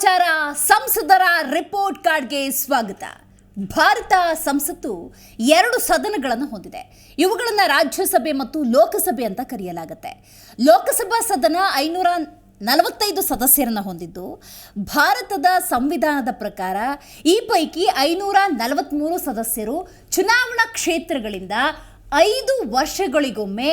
ಲೆಕ್ಕಾಚಾರ ಸಂಸದರ ರಿಪೋರ್ಟ್ ಕಾರ್ಡ್ಗೆ ಸ್ವಾಗತ. ಭಾರತ ಸಂಸತ್ತು ಎರಡು ಸದನಗಳನ್ನು ಹೊಂದಿದೆ. ಇವುಗಳನ್ನು ರಾಜ್ಯಸಭೆ ಮತ್ತು ಲೋಕಸಭೆ ಅಂತ ಕರೆಯಲಾಗುತ್ತೆ. ಲೋಕಸಭಾ ಸದನ ಐನೂರ ನಲವತ್ತೈದು ಸದಸ್ಯರನ್ನು ಹೊಂದಿದ್ದು, ಭಾರತದ ಸಂವಿಧಾನದ ಪ್ರಕಾರ ಈ ಪೈಕಿ ಐನೂರ ನಲವತ್ತ್ಮೂರು ಸದಸ್ಯರು ಚುನಾವಣಾ ಕ್ಷೇತ್ರಗಳಿಂದ ಐದು ವರ್ಷಗಳಿಗೊಮ್ಮೆ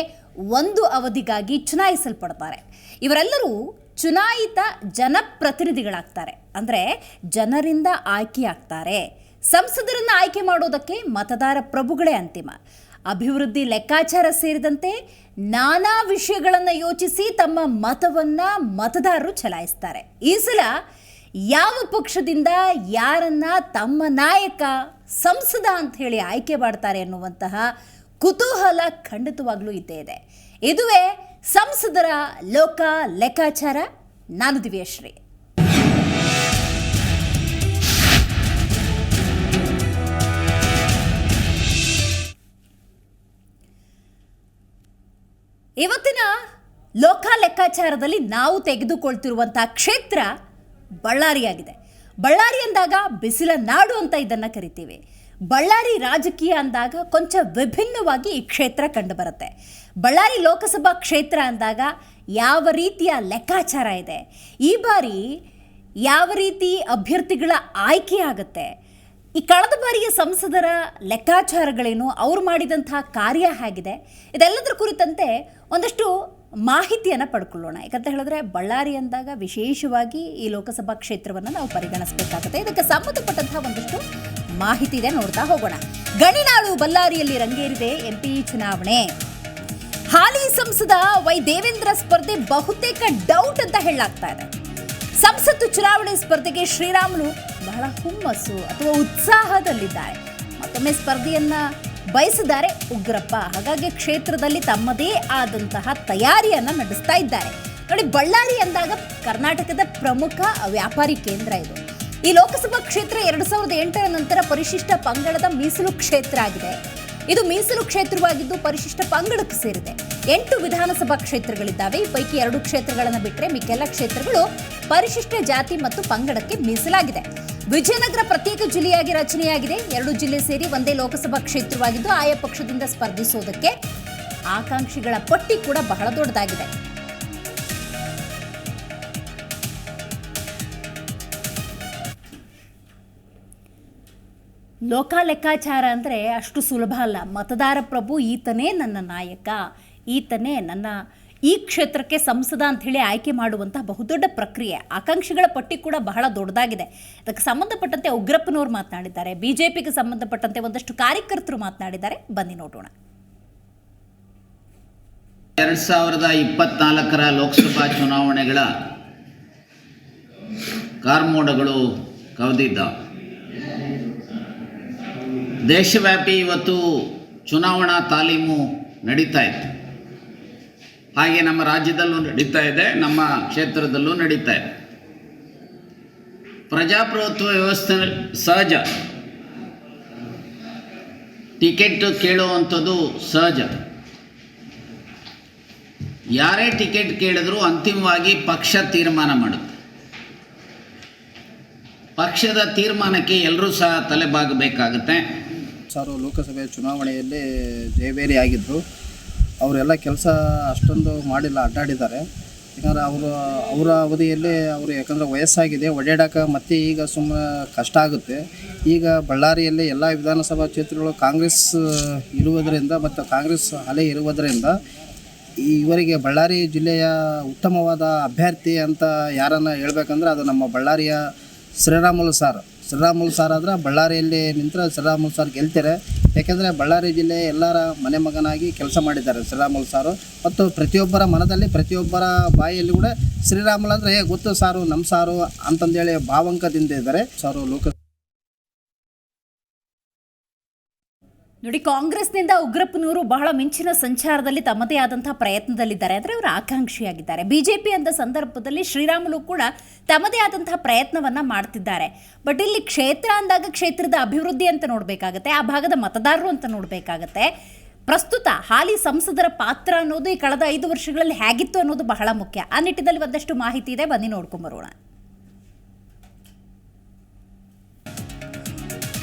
ಒಂದು ಅವಧಿಗಾಗಿ ಚುನಾಯಿಸಲ್ಪಡ್ತಾರೆ. ಇವರೆಲ್ಲರೂ ಚುನಾಯಿತ ಜನಪ್ರತಿನಿಧಿಗಳಾಗ್ತಾರೆ. ಅಂದರೆ ಜನರಿಂದ ಆಯ್ಕೆಯಾಗ್ತಾರೆ ಸಂಸದರನ್ನು ಆಯ್ಕೆ ಮಾಡೋದಕ್ಕೆ ಮತದಾರ ಪ್ರಭುಗಳೇ ಅಂತಿಮ. ಅಭಿವೃದ್ಧಿ ಲೆಕ್ಕಾಚಾರ ಸೇರಿದಂತೆ ನಾನಾ ವಿಷಯಗಳನ್ನು ಯೋಚಿಸಿ ತಮ್ಮ ಮತವನ್ನು ಮತದಾರರು ಚಲಾಯಿಸ್ತಾರೆ. ಈ ಸಲ ಯಾವ ಪಕ್ಷದಿಂದ ಯಾರನ್ನ ತಮ್ಮ ನಾಯಕ ಸಂಸದ ಅಂತ ಹೇಳಿ ಆಯ್ಕೆ ಮಾಡ್ತಾರೆ ಅನ್ನುವಂತಹ ಕುತೂಹಲ ಖಂಡಿತವಾಗ್ಲೂ ಇದ್ದೇ ಇದೆ. ಇದುವೇ ಸಂಸದರ ಲೋಕ ಲೆಕ್ಕಾಚಾರ, ನಾನು ದಿವ್ಯಶ್ರೀ. ಇವತ್ತಿನ ಲೋಕ ಲೆಕ್ಕಾಚಾರದಲ್ಲಿ ನಾವು ತೆಗೆದುಕೊಳ್ತಿರುವಂತಹ ಕ್ಷೇತ್ರ ಬಳ್ಳಾರಿಯಾಗಿದೆ. ಬಳ್ಳಾರಿ ಅಂದಾಗ ಬಿಸಿಲ ನಾಡು ಅಂತ ಇದನ್ನು ಕರಿತೀವಿ. ಬಳ್ಳಾರಿ ರಾಜಕೀಯ ಅಂದಾಗ ಕೊಂಚ ವಿಭಿನ್ನವಾಗಿ ಈ ಕ್ಷೇತ್ರ ಕಂಡುಬರುತ್ತೆ. ಬಳ್ಳಾರಿ ಲೋಕಸಭಾ ಕ್ಷೇತ್ರ ಅಂದಾಗ ಯಾವ ರೀತಿಯ ಲೆಕ್ಕಾಚಾರ ಇದೆ? ಈ ಬಾರಿ ಯಾವ ರೀತಿ ಅಭ್ಯರ್ಥಿಗಳ ಆಯ್ಕೆ ಆಗುತ್ತೆ? ಈ ಕಳೆದ ಬಾರಿಯ ಸಂಸದರ ಲೆಕ್ಕಾಚಾರಗಳೇನು? ಅವ್ರು ಮಾಡಿದಂತಹ ಕಾರ್ಯ ಹೇಗಿದೆ? ಇದೆಲ್ಲದರ ಕುರಿತಂತೆ ಒಂದಷ್ಟು ಮಾಹಿತಿಯನ್ನು ಪಡ್ಕೊಳ್ಳೋಣ. ಯಾಕಂತ ಹೇಳಿದ್ರೆ ಬಳ್ಳಾರಿ ಅಂದಾಗ ವಿಶೇಷವಾಗಿ ಈ ಲೋಕಸಭಾ ಕ್ಷೇತ್ರವನ್ನು ನಾವು ಪರಿಗಣಿಸಬೇಕಾಗುತ್ತೆ. ಇದಕ್ಕೆ ಸಂಬಂಧಪಟ್ಟಂತಹ ಒಂದಷ್ಟು ಮಾಹಿತಿ ಇದೆ ನೋಡ್ತಾ ಹೋಗೋಣ. ಗಣಿನಾಳು ಬಳ್ಳಾರಿಯಲ್ಲಿ ರಂಗೇರಿದೆ ಎಂಪಿ ಚುನಾವಣೆ. ಹಾಲಿ ಸಂಸದ ವೈ ದೇವೇಂದ್ರ ಸ್ಪರ್ಧೆ ಬಹುತೇಕ ಡೌಟ್ ಅಂತ ಹೇಳಲಾಗ್ತಾ ಇದೆ. ಸಂಸತ್ತು ಚುನಾವಣೆ ಸ್ಪರ್ಧೆಗೆ ಶ್ರೀರಾಮುಲು ಬಹಳ ಹುಮ್ಮಸ್ಸು ಅಥವಾ ಉತ್ಸಾಹದಲ್ಲಿದ್ದಾರೆ. ಮತ್ತೊಮ್ಮೆ ಸ್ಪರ್ಧೆಯನ್ನ ಬಯಸಿದ್ದಾರೆ ಉಗ್ರಪ್ಪ. ಹಾಗಾಗಿ ಕ್ಷೇತ್ರದಲ್ಲಿ ತಮ್ಮದೇ ಆದಂತಹ ತಯಾರಿಯನ್ನ ನಡೆಸ್ತಾ ಇದ್ದಾರೆ. ನೋಡಿ, ಬಳ್ಳಾರಿ ಅಂದಾಗ ಕರ್ನಾಟಕದ ಪ್ರಮುಖ ವ್ಯಾಪಾರಿ ಕೇಂದ್ರ ಇದು. ಈ ಲೋಕಸಭಾ ಕ್ಷೇತ್ರ ಎರಡು ಸಾವಿರದ ಎಂಟರ ನಂತರ ಪರಿಶಿಷ್ಟ ಪಂಗಡದ ಮೀಸಲು ಕ್ಷೇತ್ರ ಆಗಿದೆ. ಇದು ಮೀಸಲು ಕ್ಷೇತ್ರವಾಗಿದ್ದು ಪರಿಶಿಷ್ಟ ಪಂಗಡಕ್ಕೆ ಸೇರಿದೆ. ಎಂಟು ವಿಧಾನಸಭಾ ಕ್ಷೇತ್ರಗಳಿದ್ದಾವೆ. ಈ ಪೈಕಿ ಎರಡು ಕ್ಷೇತ್ರಗಳನ್ನು ಬಿಟ್ಟರೆ ಮಿಕ್ಕೆಲ್ಲ ಕ್ಷೇತ್ರಗಳು ಪರಿಶಿಷ್ಟ ಜಾತಿ ಮತ್ತು ಪಂಗಡಕ್ಕೆ ಮೀಸಲಾಗಿದೆ. ವಿಜಯನಗರ ಪ್ರತ್ಯೇಕ ಜಿಲ್ಲೆಯಾಗಿ ರಚನೆಯಾಗಿದೆ. ಎರಡು ಜಿಲ್ಲೆ ಸೇರಿ ಒಂದೇ ಲೋಕಸಭಾ ಕ್ಷೇತ್ರವಾಗಿದ್ದು ಆಯಾ ಪಕ್ಷದಿಂದ ಸ್ಪರ್ಧಿಸೋದಕ್ಕೆ ಆಕಾಂಕ್ಷಿಗಳ ಪಟ್ಟಿ ಕೂಡ ಬಹಳ ದೊಡ್ಡದಾಗಿದೆ. ಲೋಕ ಲೆಕ್ಕಾಚಾರ ಅಂದರೆ ಅಷ್ಟು ಸುಲಭ ಅಲ್ಲ. ಮತದಾರ ಪ್ರಭು ಈತನೇ ನನ್ನ ನಾಯಕ. ಈತನೇ ನನ್ನ ಈ ಕ್ಷೇತ್ರಕ್ಕೆ ಸಂಸದ ಅಂಥೇಳಿ ಆಯ್ಕೆ ಮಾಡುವಂತಹ ಬಹುದೊಡ್ಡ ಪ್ರಕ್ರಿಯೆ. ಆಕಾಂಕ್ಷಿಗಳ ಪಟ್ಟಿ ಕೂಡ ಬಹಳ ದೊಡ್ಡದಾಗಿದೆ. ಅದಕ್ಕೆ ಸಂಬಂಧಪಟ್ಟಂತೆ ಉಗ್ರಪ್ಪನವರು ಮಾತನಾಡಿದ್ದಾರೆ. ಬಿ ಜೆ ಪಿಗೆ ಸಂಬಂಧಪಟ್ಟಂತೆ ಒಂದಷ್ಟು ಕಾರ್ಯಕರ್ತರು ಮಾತನಾಡಿದ್ದಾರೆ. ಬನ್ನಿ ನೋಡೋಣ. ಎರಡು ಸಾವಿರದ ಇಪ್ಪತ್ನಾಲ್ಕರ ಲೋಕಸಭಾ ಚುನಾವಣೆಗಳ ಕಾರ್ಮೋಡಗಳು ಕವಿದಿದ್ದಾವೆ ದೇಶವ್ಯಾಪಿ ಇವತ್ತು ಚುನಾವಣಾ ತಾಲೀಮು ನಡೀತಾ ಇತ್ತು. ಹಾಗೆ ನಮ್ಮ ರಾಜ್ಯದಲ್ಲೂ ನಡೀತಾ ಇದೆ, ನಮ್ಮ ಕ್ಷೇತ್ರದಲ್ಲೂ ನಡೀತಾ ಇದೆ. ಪ್ರಜಾಪ್ರಭುತ್ವ ವ್ಯವಸ್ಥೆ ಸಹಜ. ಟಿಕೆಟ್ ಕೇಳುವಂಥದ್ದು ಸಹಜ. ಯಾರೇ ಟಿಕೆಟ್ ಕೇಳಿದ್ರು ಅಂತಿಮವಾಗಿ ಪಕ್ಷ ತೀರ್ಮಾನ ಮಾಡುತ್ತೆ. ಪಕ್ಷದ ತೀರ್ಮಾನಕ್ಕೆ ಎಲ್ಲರೂ ಸಹ ತಲೆಬಾಗಬೇಕಾಗುತ್ತೆ. ಸಾರು ಲೋಕಸಭೆ ಚುನಾವಣೆಯಲ್ಲಿ ಆಗಿದ್ದರು ಅವರೆಲ್ಲ ಕೆಲಸ ಅಷ್ಟೊಂದು ಮಾಡಿಲ್ಲ, ಅಡ್ಡಾಡಿದ್ದಾರೆ. ಯಾಕಂದರೆ ಅವರು, ಅವರ ಅವಧಿಯಲ್ಲಿ ಅವರು ಯಾಕಂದರೆ ವಯಸ್ಸಾಗಿದೆ ಓಡಾಡೋಕೆ ಮತ್ತೆ ಈಗ ಸುಮ್ಮನೆ ಕಷ್ಟ ಆಗುತ್ತೆ. ಈಗ ಬಳ್ಳಾರಿಯಲ್ಲಿ ಎಲ್ಲ ವಿಧಾನಸಭಾ ಕ್ಷೇತ್ರಗಳು ಕಾಂಗ್ರೆಸ್ ಇರುವುದರಿಂದ ಮತ್ತು ಕಾಂಗ್ರೆಸ್ ಅಲೆ ಇರುವುದರಿಂದ ಇವರಿಗೆ ಬಳ್ಳಾರಿ ಜಿಲ್ಲೆಯ ಉತ್ತಮವಾದ ಅಭ್ಯರ್ಥಿ ಅಂತ ಯಾರನ್ನು ಹೇಳ್ಬೇಕಂದ್ರೆ ಅದು ನಮ್ಮ ಬಳ್ಳಾರಿಯ ಶ್ರೀರಾಮುಲು ಸಾರ್. ಶ್ರೀರಾಮುಲು ಸಾರ್ ಆದ್ರೆ ಬಳ್ಳಾರಿಯಲ್ಲಿ ನಿಂತರೆ ಶ್ರೀರಾಮುಲು ಸಾರ್ ಗೆಲ್ತಾರೆ. ಯಾಕೆಂದರೆ ಬಳ್ಳಾರಿ ಜಿಲ್ಲೆ ಎಲ್ಲರ ಮನೆ ಮಗನಾಗಿ ಕೆಲಸ ಮಾಡಿದ್ದಾರೆ ಶ್ರೀರಾಮುಲು ಸಾರು. ಮತ್ತು ಪ್ರತಿಯೊಬ್ಬರ ಮನದಲ್ಲಿ ಪ್ರತಿಯೊಬ್ಬರ ಬಾಯಲ್ಲಿ ಕೂಡ ಶ್ರೀರಾಮುಲು ಅಂದರೆ, ಏ, ಗೊತ್ತು ಸಾರು ನಮ್ಮ ಸಾರು ಅಂತಂದೇಳಿ ಭಾವಂಕದಿಂದ ಇದ್ದಾರೆ. ಸಾರು ಲೋಕ ನೋಡಿ, ಕಾಂಗ್ರೆಸ್ನಿಂದ ಉಗ್ರಪ್ಪನವರು ಬಹಳ ಮಿಂಚಿನ ಸಂಚಾರದಲ್ಲಿ ತಮ್ಮದೇ ಆದಂತಹ ಪ್ರಯತ್ನದಲ್ಲಿದ್ದಾರೆ. ಅಂದರೆ ಅವರು ಆಕಾಂಕ್ಷಿಯಾಗಿದ್ದಾರೆ. ಬಿಜೆಪಿ ಅಂದ ಸಂದರ್ಭದಲ್ಲಿ ಶ್ರೀರಾಮುಲು ಕೂಡ ತಮ್ಮದೇ ಆದಂತಹ ಪ್ರಯತ್ನವನ್ನ ಮಾಡ್ತಿದ್ದಾರೆ. ಬಟ್ ಇಲ್ಲಿ ಕ್ಷೇತ್ರ ಅಂದಾಗ ಕ್ಷೇತ್ರದ ಅಭಿವೃದ್ಧಿ ಅಂತ ನೋಡಬೇಕಾಗತ್ತೆ, ಆ ಭಾಗದ ಮತದಾರರು ಅಂತ ನೋಡಬೇಕಾಗತ್ತೆ. ಪ್ರಸ್ತುತ ಹಾಲಿ ಸಂಸದರ ಪಾತ್ರ ಅನ್ನೋದು ಈ ಕಳೆದ ಐದು ವರ್ಷಗಳಲ್ಲಿ ಹೇಗಿತ್ತು ಅನ್ನೋದು ಬಹಳ ಮುಖ್ಯ. ಆ ನಿಟ್ಟಿನಲ್ಲಿ ಒಂದಷ್ಟು ಮಾಹಿತಿ ಇದೆ. ಬನ್ನಿ ನೋಡ್ಕೊಂಬರೋಣ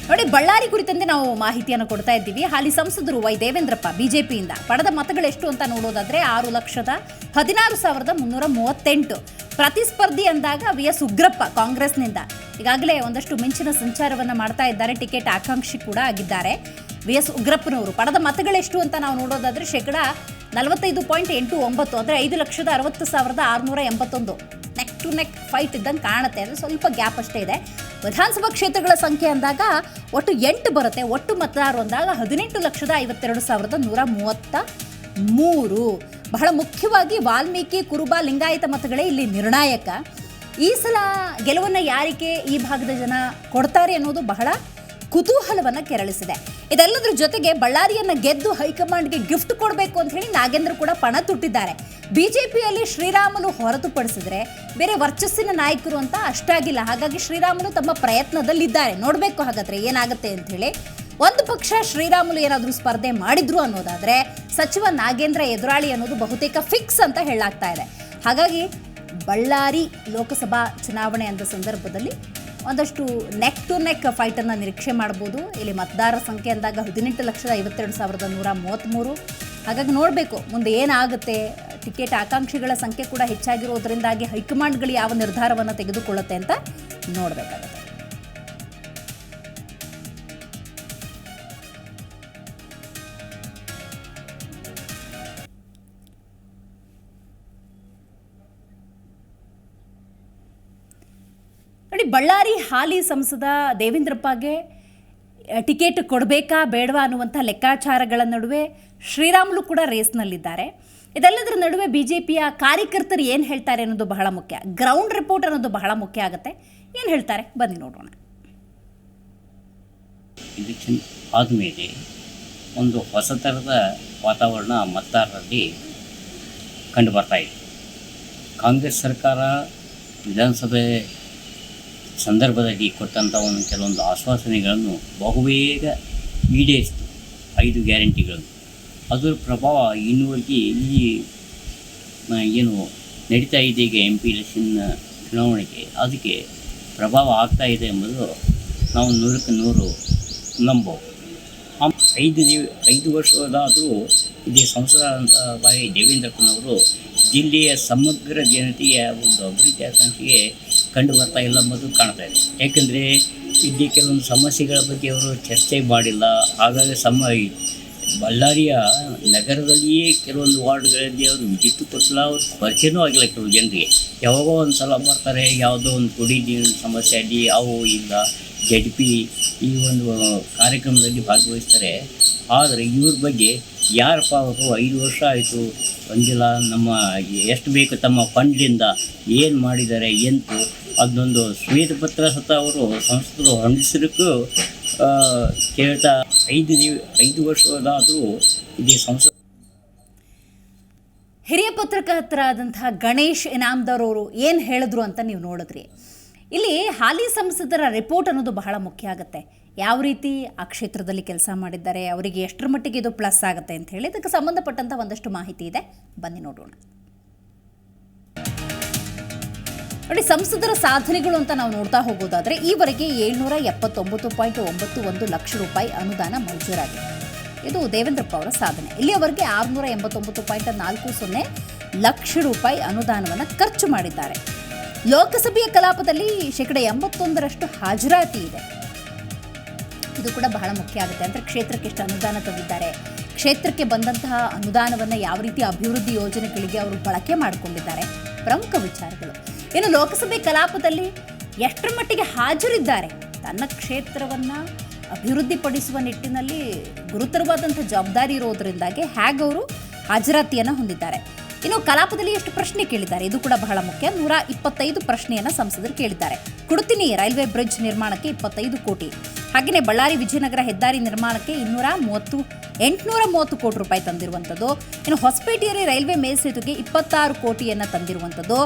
ನೋಡಿ, ಬಳ್ಳಾರಿ ಕುರಿತಂತೆ ನಾವು ಮಾಹಿತಿಯನ್ನು ಕೊಡ್ತಾ ಇದ್ದೀವಿ. ಹಾಲಿ ಸಂಸದರು ವೈ ದೇವೇಂದ್ರಪ್ಪ ಬಿಜೆಪಿಯಿಂದ ಪಡೆದ ಮತಗಳೆಷ್ಟು ಅಂತ ನೋಡೋದಾದ್ರೆ ಆರು ಲಕ್ಷದ ಹದಿನಾರು ಸಾವಿರದ ಮುನ್ನೂರ ಮೂವತ್ತೆಂಟು. ಪ್ರತಿಸ್ಪರ್ಧಿ ಅಂದಾಗ ವಿ ಎಸ್ ಉಗ್ರಪ್ಪ ಕಾಂಗ್ರೆಸ್ನಿಂದ. ಈಗಾಗಲೇ ಒಂದಷ್ಟು ಮಿಂಚಿನ ಸಂಚಾರವನ್ನ ಮಾಡ್ತಾ ಇದ್ದಾರೆ, ಟಿಕೆಟ್ ಆಕಾಂಕ್ಷಿ ಕೂಡ ಆಗಿದ್ದಾರೆ. ವಿ ಎಸ್ ಉಗ್ರಪ್ಪನವರು ಪಡೆದ ಮತಗಳೆಷ್ಟು ಅಂತ ನಾವು ನೋಡೋದಾದ್ರೆ ಶೇಕಡ ನಲವತ್ತೈದು ಪಾಯಿಂಟ್ ಎಂಟು ಒಂಬತ್ತು, ಅಂದರೆ ಐದು ಲಕ್ಷದ ಅರವತ್ತು ಸಾವಿರದ ಆರುನೂರ ಎಂಬತ್ತೊಂದು. ಟು ನೆಕ್ ಫೈಟ್ ಇದ್ದಂಗೆ ಕಾಣುತ್ತೆ ಅಂದರೆ ಸ್ವಲ್ಪ ಗ್ಯಾಪ್ ಅಷ್ಟೇ ಇದೆ. ವಿಧಾನಸಭಾ ಕ್ಷೇತ್ರಗಳ ಸಂಖ್ಯೆ ಅಂದಾಗ ಒಟ್ಟು ಎಂಟು ಬರುತ್ತೆ. ಒಟ್ಟು ಮತದಾರರು ಅಂದಾಗ ಹದಿನೆಂಟು ಲಕ್ಷದ ಐವತ್ತೆರಡು ಸಾವಿರದ ನೂರ ಮೂವತ್ತ ಮೂರು. ಬಹಳ ಮುಖ್ಯವಾಗಿ ವಾಲ್ಮೀಕಿ, ಕುರುಬ, ಲಿಂಗಾಯತ ಮತಗಳೇ ಇಲ್ಲಿ ನಿರ್ಣಾಯಕ. ಈ ಸಲ ಗೆಲುವನ್ನು ಯಾರಿಗೆ ಈ ಭಾಗದ ಜನ ಕೊಡ್ತಾರೆ ಅನ್ನೋದು ಬಹಳ ಕುತೂಹಲವನ್ನ ಕೆರಳಿಸಿದೆ. ಇದೆಲ್ಲದರ ಜೊತೆಗೆ ಬಳ್ಳಾರಿಯನ್ನ ಗೆದ್ದು ಹೈಕಮಾಂಡ್ಗೆ ಗಿಫ್ಟ್ ಕೊಡಬೇಕು ಅಂತ ಹೇಳಿ ನಾಗೇಂದ್ರ ಕೂಡ ಪಣ ತುಟ್ಟಿದ್ದಾರೆ. ಬಿಜೆಪಿಯಲ್ಲಿ ಶ್ರೀರಾಮುಲು ಹೊರತುಪಡಿಸಿದ್ರೆ ಬೇರೆ ವರ್ಚಸ್ಸಿನ ನಾಯಕರು ಅಂತ ಅಷ್ಟಾಗಿಲ್ಲ. ಹಾಗಾಗಿ ಶ್ರೀರಾಮುಲು ತಮ್ಮ ಪ್ರಯತ್ನದಲ್ಲಿದ್ದಾರೆ. ನೋಡಬೇಕು ಹಾಗಾದ್ರೆ ಏನಾಗುತ್ತೆ ಅಂತ ಹೇಳಿ ಒಂದು ಪಕ್ಷ ಶ್ರೀರಾಮುಲು ಏನಾದರೂ ಸ್ಪರ್ಧೆ ಮಾಡಿದ್ರು ಅನ್ನೋದಾದ್ರೆ ಸಚಿವ ನಾಗೇಂದ್ರ ಎದುರಾಳಿ ಅನ್ನೋದು ಬಹುತೇಕ ಫಿಕ್ಸ್ ಅಂತ ಹೇಳಲಾಗ್ತಾ ಇದೆ. ಹಾಗಾಗಿ ಬಳ್ಳಾರಿ ಲೋಕಸಭಾ ಚುನಾವಣೆ ಅಂದ ಸಂದರ್ಭದಲ್ಲಿ ಒಂದಷ್ಟು ನೆಕ್ ಟು ನೆಕ್ ಫೈಟನ್ನು ನಿರೀಕ್ಷೆ ಮಾಡ್ಬೋದು. ಇಲ್ಲಿ ಮತದಾರರ ಸಂಖ್ಯೆ ಅಂದಾಗ ಹದಿನೆಂಟು ಲಕ್ಷದ ಐವತ್ತೆರಡು ಸಾವಿರದ ನೂರ ಮೂವತ್ತ್ಮೂರು ಹಾಗಾಗಿ ನೋಡಬೇಕು, ಮುಂದೆ ಏನಾಗುತ್ತೆ? ಟಿಕೆಟ್ ಆಕಾಂಕ್ಷಿಗಳ ಸಂಖ್ಯೆ ಕೂಡ ಹೆಚ್ಚಾಗಿರೋದ್ರಿಂದಾಗಿ ಹೈಕಮಾಂಡ್ಗಳು ಯಾವ ನಿರ್ಧಾರವನ್ನು ತೆಗೆದುಕೊಳ್ಳುತ್ತೆ ಅಂತ ನೋಡಬೇಕಾಗುತ್ತೆ. ನೋಡಿ ಬಳ್ಳಾರಿ ಹಾಲಿ ಸಂಸದ ದೇವೇಂದ್ರಪ್ಪಗೆ ಟಿಕೆಟ್ ಕೊಡಬೇಕಾ ಬೇಡವಾ ಅನ್ನುವಂಥ ಲೆಕ್ಕಾಚಾರಗಳ ನಡುವೆ ಶ್ರೀರಾಮುಲು ಕೂಡ ರೇಸ್ನಲ್ಲಿದ್ದಾರೆ. ಇದೆಲ್ಲದರ ನಡುವೆ ಬಿ ಜೆ ಪಿಯ ಕಾರ್ಯಕರ್ತರು ಏನು ಹೇಳ್ತಾರೆ ಅನ್ನೋದು ಬಹಳ ಮುಖ್ಯ. ಗ್ರೌಂಡ್ ರಿಪೋರ್ಟ್ ಅನ್ನೋದು ಬಹಳ ಮುಖ್ಯ ಆಗುತ್ತೆ. ಏನು ಹೇಳ್ತಾರೆ? ಬನ್ನಿ ನೋಡೋಣ. ಇಲೆಕ್ಷನ್ ಆದಮೇಲೆ ಒಂದು ಹೊಸ ಥರದ ವಾತಾವರಣ ಮತದಾರರಲ್ಲಿ ಕಂಡು ಬರ್ತಾ ಇದೆ. ಕಾಂಗ್ರೆಸ್ ಸರ್ಕಾರ ವಿಧಾನಸಭೆ ಸಂದರ್ಭದಲ್ಲಿ ಕೊಟ್ಟಂಥ ಒಂದು ಕೆಲವೊಂದು ಆಶ್ವಾಸನೆಗಳನ್ನು ಬಹುಬೇಗ ಈಡೇರಿಸಿತು. ಐದು ಗ್ಯಾರಂಟಿಗಳನ್ನು. ಅದರ ಪ್ರಭಾವ ಇನ್ನುವರೆಗೆ ಈ ಏನು ನಡೀತಾ ಇದೆ ಈಗ ಎಂ ಪಿ ಎಲೆಕ್ಷನ್ ಚುನಾವಣೆಗೆ? ಅದಕ್ಕೆ ಪ್ರಭಾವ ಆಗ್ತಾ ಇದೆ ಎಂಬುದು ನಾವು ನೂರಕ್ಕೆ ನೂರು ಆ ಐದು ದಿವ, ಐದು ವರ್ಷದಾದರೂ ಇದೇ ಸಂಸದರಾದಂಥ ಬಾಯಿ ದೇವೇಂದ್ರಪ್ಪನವರು ಜಿಲ್ಲೆಯ ಸಮಗ್ರ ಜನತೆಯ ಒಂದು ಅಭಿವೃದ್ಧಿ ಆಕಾಂಕ್ಷೆಗೆ ಕಂಡು ಬರ್ತಾ ಇಲ್ಲ ಅನ್ನೋದು ಕಾಣ್ತಾ ಇದೆ. ಯಾಕೆಂದರೆ ಇಲ್ಲಿ ಕೆಲವೊಂದು ಸಮಸ್ಯೆಗಳ ಬಗ್ಗೆ ಅವರು ಚರ್ಚೆ ಮಾಡಿಲ್ಲ. ಹಾಗಾಗಿ ಸಮ ಬಳ್ಳಾರಿಯ ನಗರದಲ್ಲಿಯೇ ಕೆಲವೊಂದು ವಾರ್ಡ್ಗಳಲ್ಲಿ ಅವರು ವಿದ್ಯುತ್ ಕೊಟ್ಟಿಲ್ಲ ಅವ್ರ ಪರಿಚಯನೂ ಆಗಿಲ್ಲ ಕೆಲವು ಜನರಿಗೆ. ಯಾವಾಗೋ ಒಂದು ಸಲ ಬರ್ತಾರೆ, ಯಾವುದೋ ಒಂದು ಕುಡಿ ನೀರಿನ ಸಮಸ್ಯೆ ಅಲ್ಲಿ, ಅವು ಇಲ್ಲ ಜಡ್ ಪಿ ಈ ಒಂದು ಕಾರ್ಯಕ್ರಮದಲ್ಲಿ ಭಾಗವಹಿಸ್ತಾರೆ. ಆದರೆ ಇವ್ರ ಬಗ್ಗೆ ಯಾರಪ್ಪ ಅವರು ಐದು ವರ್ಷ ಆಯಿತು ಬಂದಿಲ್ಲ ನಮ್ಮ ಎಷ್ಟು ಬೇಕು ತಮ್ಮ ಫಂಡ್ಲಿಂದ ಏನು ಮಾಡಿದ್ದಾರೆ, ಎಂತು ಅದನ್ನೊಂದು ಶ್ವೇತಪತ್ರ ಸತ ಅವರು ಸಂಸದರು ಹೊರಡಿಸಲಿಕ್ಕೂ ಕೇಳ್ತಾ ಐದು ಐದು ವರ್ಷದಾದರೂ ಇದೇ ಸಂಸತ್ ಹಿರಿಯ ಪತ್ರಕರ್ತರಾದಂತಹ ಗಣೇಶ್ ಇನಾಮ್ದಾರ್ ಅವರು ಏನು ಹೇಳಿದ್ರು ಅಂತ ನೀವು ನೋಡಿದ್ರಿ? ಇಲ್ಲಿ ಹಾಲಿ ಸಂಸದರ ರಿಪೋರ್ಟ್ ಅನ್ನೋದು ಬಹಳ ಮುಖ್ಯ ಆಗುತ್ತೆ. ಯಾವ ರೀತಿ ಆ ಕ್ಷೇತ್ರದಲ್ಲಿ ಕೆಲಸ ಮಾಡಿದ್ದಾರೆ, ಅವರಿಗೆ ಎಷ್ಟರ ಮಟ್ಟಿಗೆ ಇದು ಪ್ಲಸ್ ಆಗುತ್ತೆ ಅಂತ ಹೇಳಿ ಇದಕ್ಕೆ ಸಂಬಂಧಪಟ್ಟಂಥ ಒಂದಷ್ಟು ಮಾಹಿತಿ ಇದೆ. ಬನ್ನಿ ನೋಡೋಣ. ನೋಡಿ, ಸಂಸದರ ಸಾಧನೆಗಳು ಅಂತ ನಾವು ನೋಡ್ತಾ ಹೋಗೋದಾದ್ರೆ ಈವರೆಗೆ ಏಳ್ನೂರ ಎಪ್ಪತ್ತೊಂಬತ್ತು ಪಾಯಿಂಟ್ ಒಂಬತ್ತು ಒಂದು ಲಕ್ಷ ರೂಪಾಯಿ ಅನುದಾನ ಮಂಜೂರಾಗಿದೆ. ಇದು ದೇವೇಂದ್ರಪ್ಪ ಅವರ ಸಾಧನೆ. ಇಲ್ಲಿಯವರೆಗೆ ಆರುನೂರ ಎಂಬತ್ತೊಂಬತ್ತು ಪಾಯಿಂಟ್ ನಾಲ್ಕು ಸೊನ್ನೆ ಲಕ್ಷ ರೂಪಾಯಿ ಅನುದಾನವನ್ನು ಖರ್ಚು ಮಾಡಿದ್ದಾರೆ. ಲೋಕಸಭೆಯ ಕಲಾಪದಲ್ಲಿ ಶೇಕಡ ಎಂಬತ್ತೊಂದರಷ್ಟು ಹಾಜರಾತಿ ಇದೆ. ಇದು ಕೂಡ ಬಹಳ ಮುಖ್ಯ ಆಗುತ್ತೆ. ಅಂದರೆ ಕ್ಷೇತ್ರಕ್ಕೆ ಎಷ್ಟು ಅನುದಾನ ತಂದಿದ್ದಾರೆ. ಕ್ಷೇತ್ರಕ್ಕೆ ಬಂದಂತಹ ಅನುದಾನವನ್ನು ಯಾವ ರೀತಿ ಅಭಿವೃದ್ಧಿ ಯೋಜನೆಗಳಿಗೆ ಅವರು ಬಳಕೆ ಮಾಡಿಕೊಂಡಿದ್ದಾರೆ. ಪ್ರಮುಖ ವಿಚಾರಗಳು. ಇನ್ನು ಲೋಕಸಭೆ ಕಲಾಪದಲ್ಲಿ ಎಷ್ಟರ ಮಟ್ಟಿಗೆ ಹಾಜರಿದ್ದಾರೆ? ತನ್ನ ಕ್ಷೇತ್ರವನ್ನು ಅಭಿವೃದ್ಧಿಪಡಿಸುವ ನಿಟ್ಟಿನಲ್ಲಿ ಗುರುತರವಾದಂಥ ಜವಾಬ್ದಾರಿ ಇರೋದರಿಂದಾಗಿ ಹ್ಯಾಗ್ ಅವರು ಹಾಜರಾತಿಯನ್ನು ಹೊಂದಿದ್ದಾರೆ. ಇನ್ನು ಕಲಾಪದಲ್ಲಿ ಎಷ್ಟು ಪ್ರಶ್ನೆ ಕೇಳಿದ್ದಾರೆ? ಇದು ಕೂಡ ಬಹಳ ಮುಖ್ಯ. ನೂರ ಇಪ್ಪತ್ತೈದು ಪ್ರಶ್ನೆಯನ್ನು ಸಂಸದರು ಕೇಳಿದ್ದಾರೆ. ಕುಡುತಿನಿ ರೈಲ್ವೆ ಬ್ರಿಡ್ಜ್ ನಿರ್ಮಾಣಕ್ಕೆ ಇಪ್ಪತ್ತೈದು ಕೋಟಿ ಹಾಗೆಯೇ ಬಳ್ಳಾರಿ ವಿಜಯನಗರ ಹೆದ್ದಾರಿ ನಿರ್ಮಾಣಕ್ಕೆ ಇನ್ನೂರ ಮೂವತ್ತು, ಎಂಟುನೂರ ಮೂವತ್ತು ಕೋಟಿ ರೂಪಾಯಿ ತಂದಿರುವಂಥದ್ದು. ಇನ್ನು ಹೊಸಪೇಟೆಯಲ್ಲಿ ರೈಲ್ವೆ ಮೇಲ್ಸೇತುವೆಗೆ ಇಪ್ಪತ್ತಾರು ಕೋಟಿಯನ್ನು ತಂದಿರುವಂಥದ್ದು.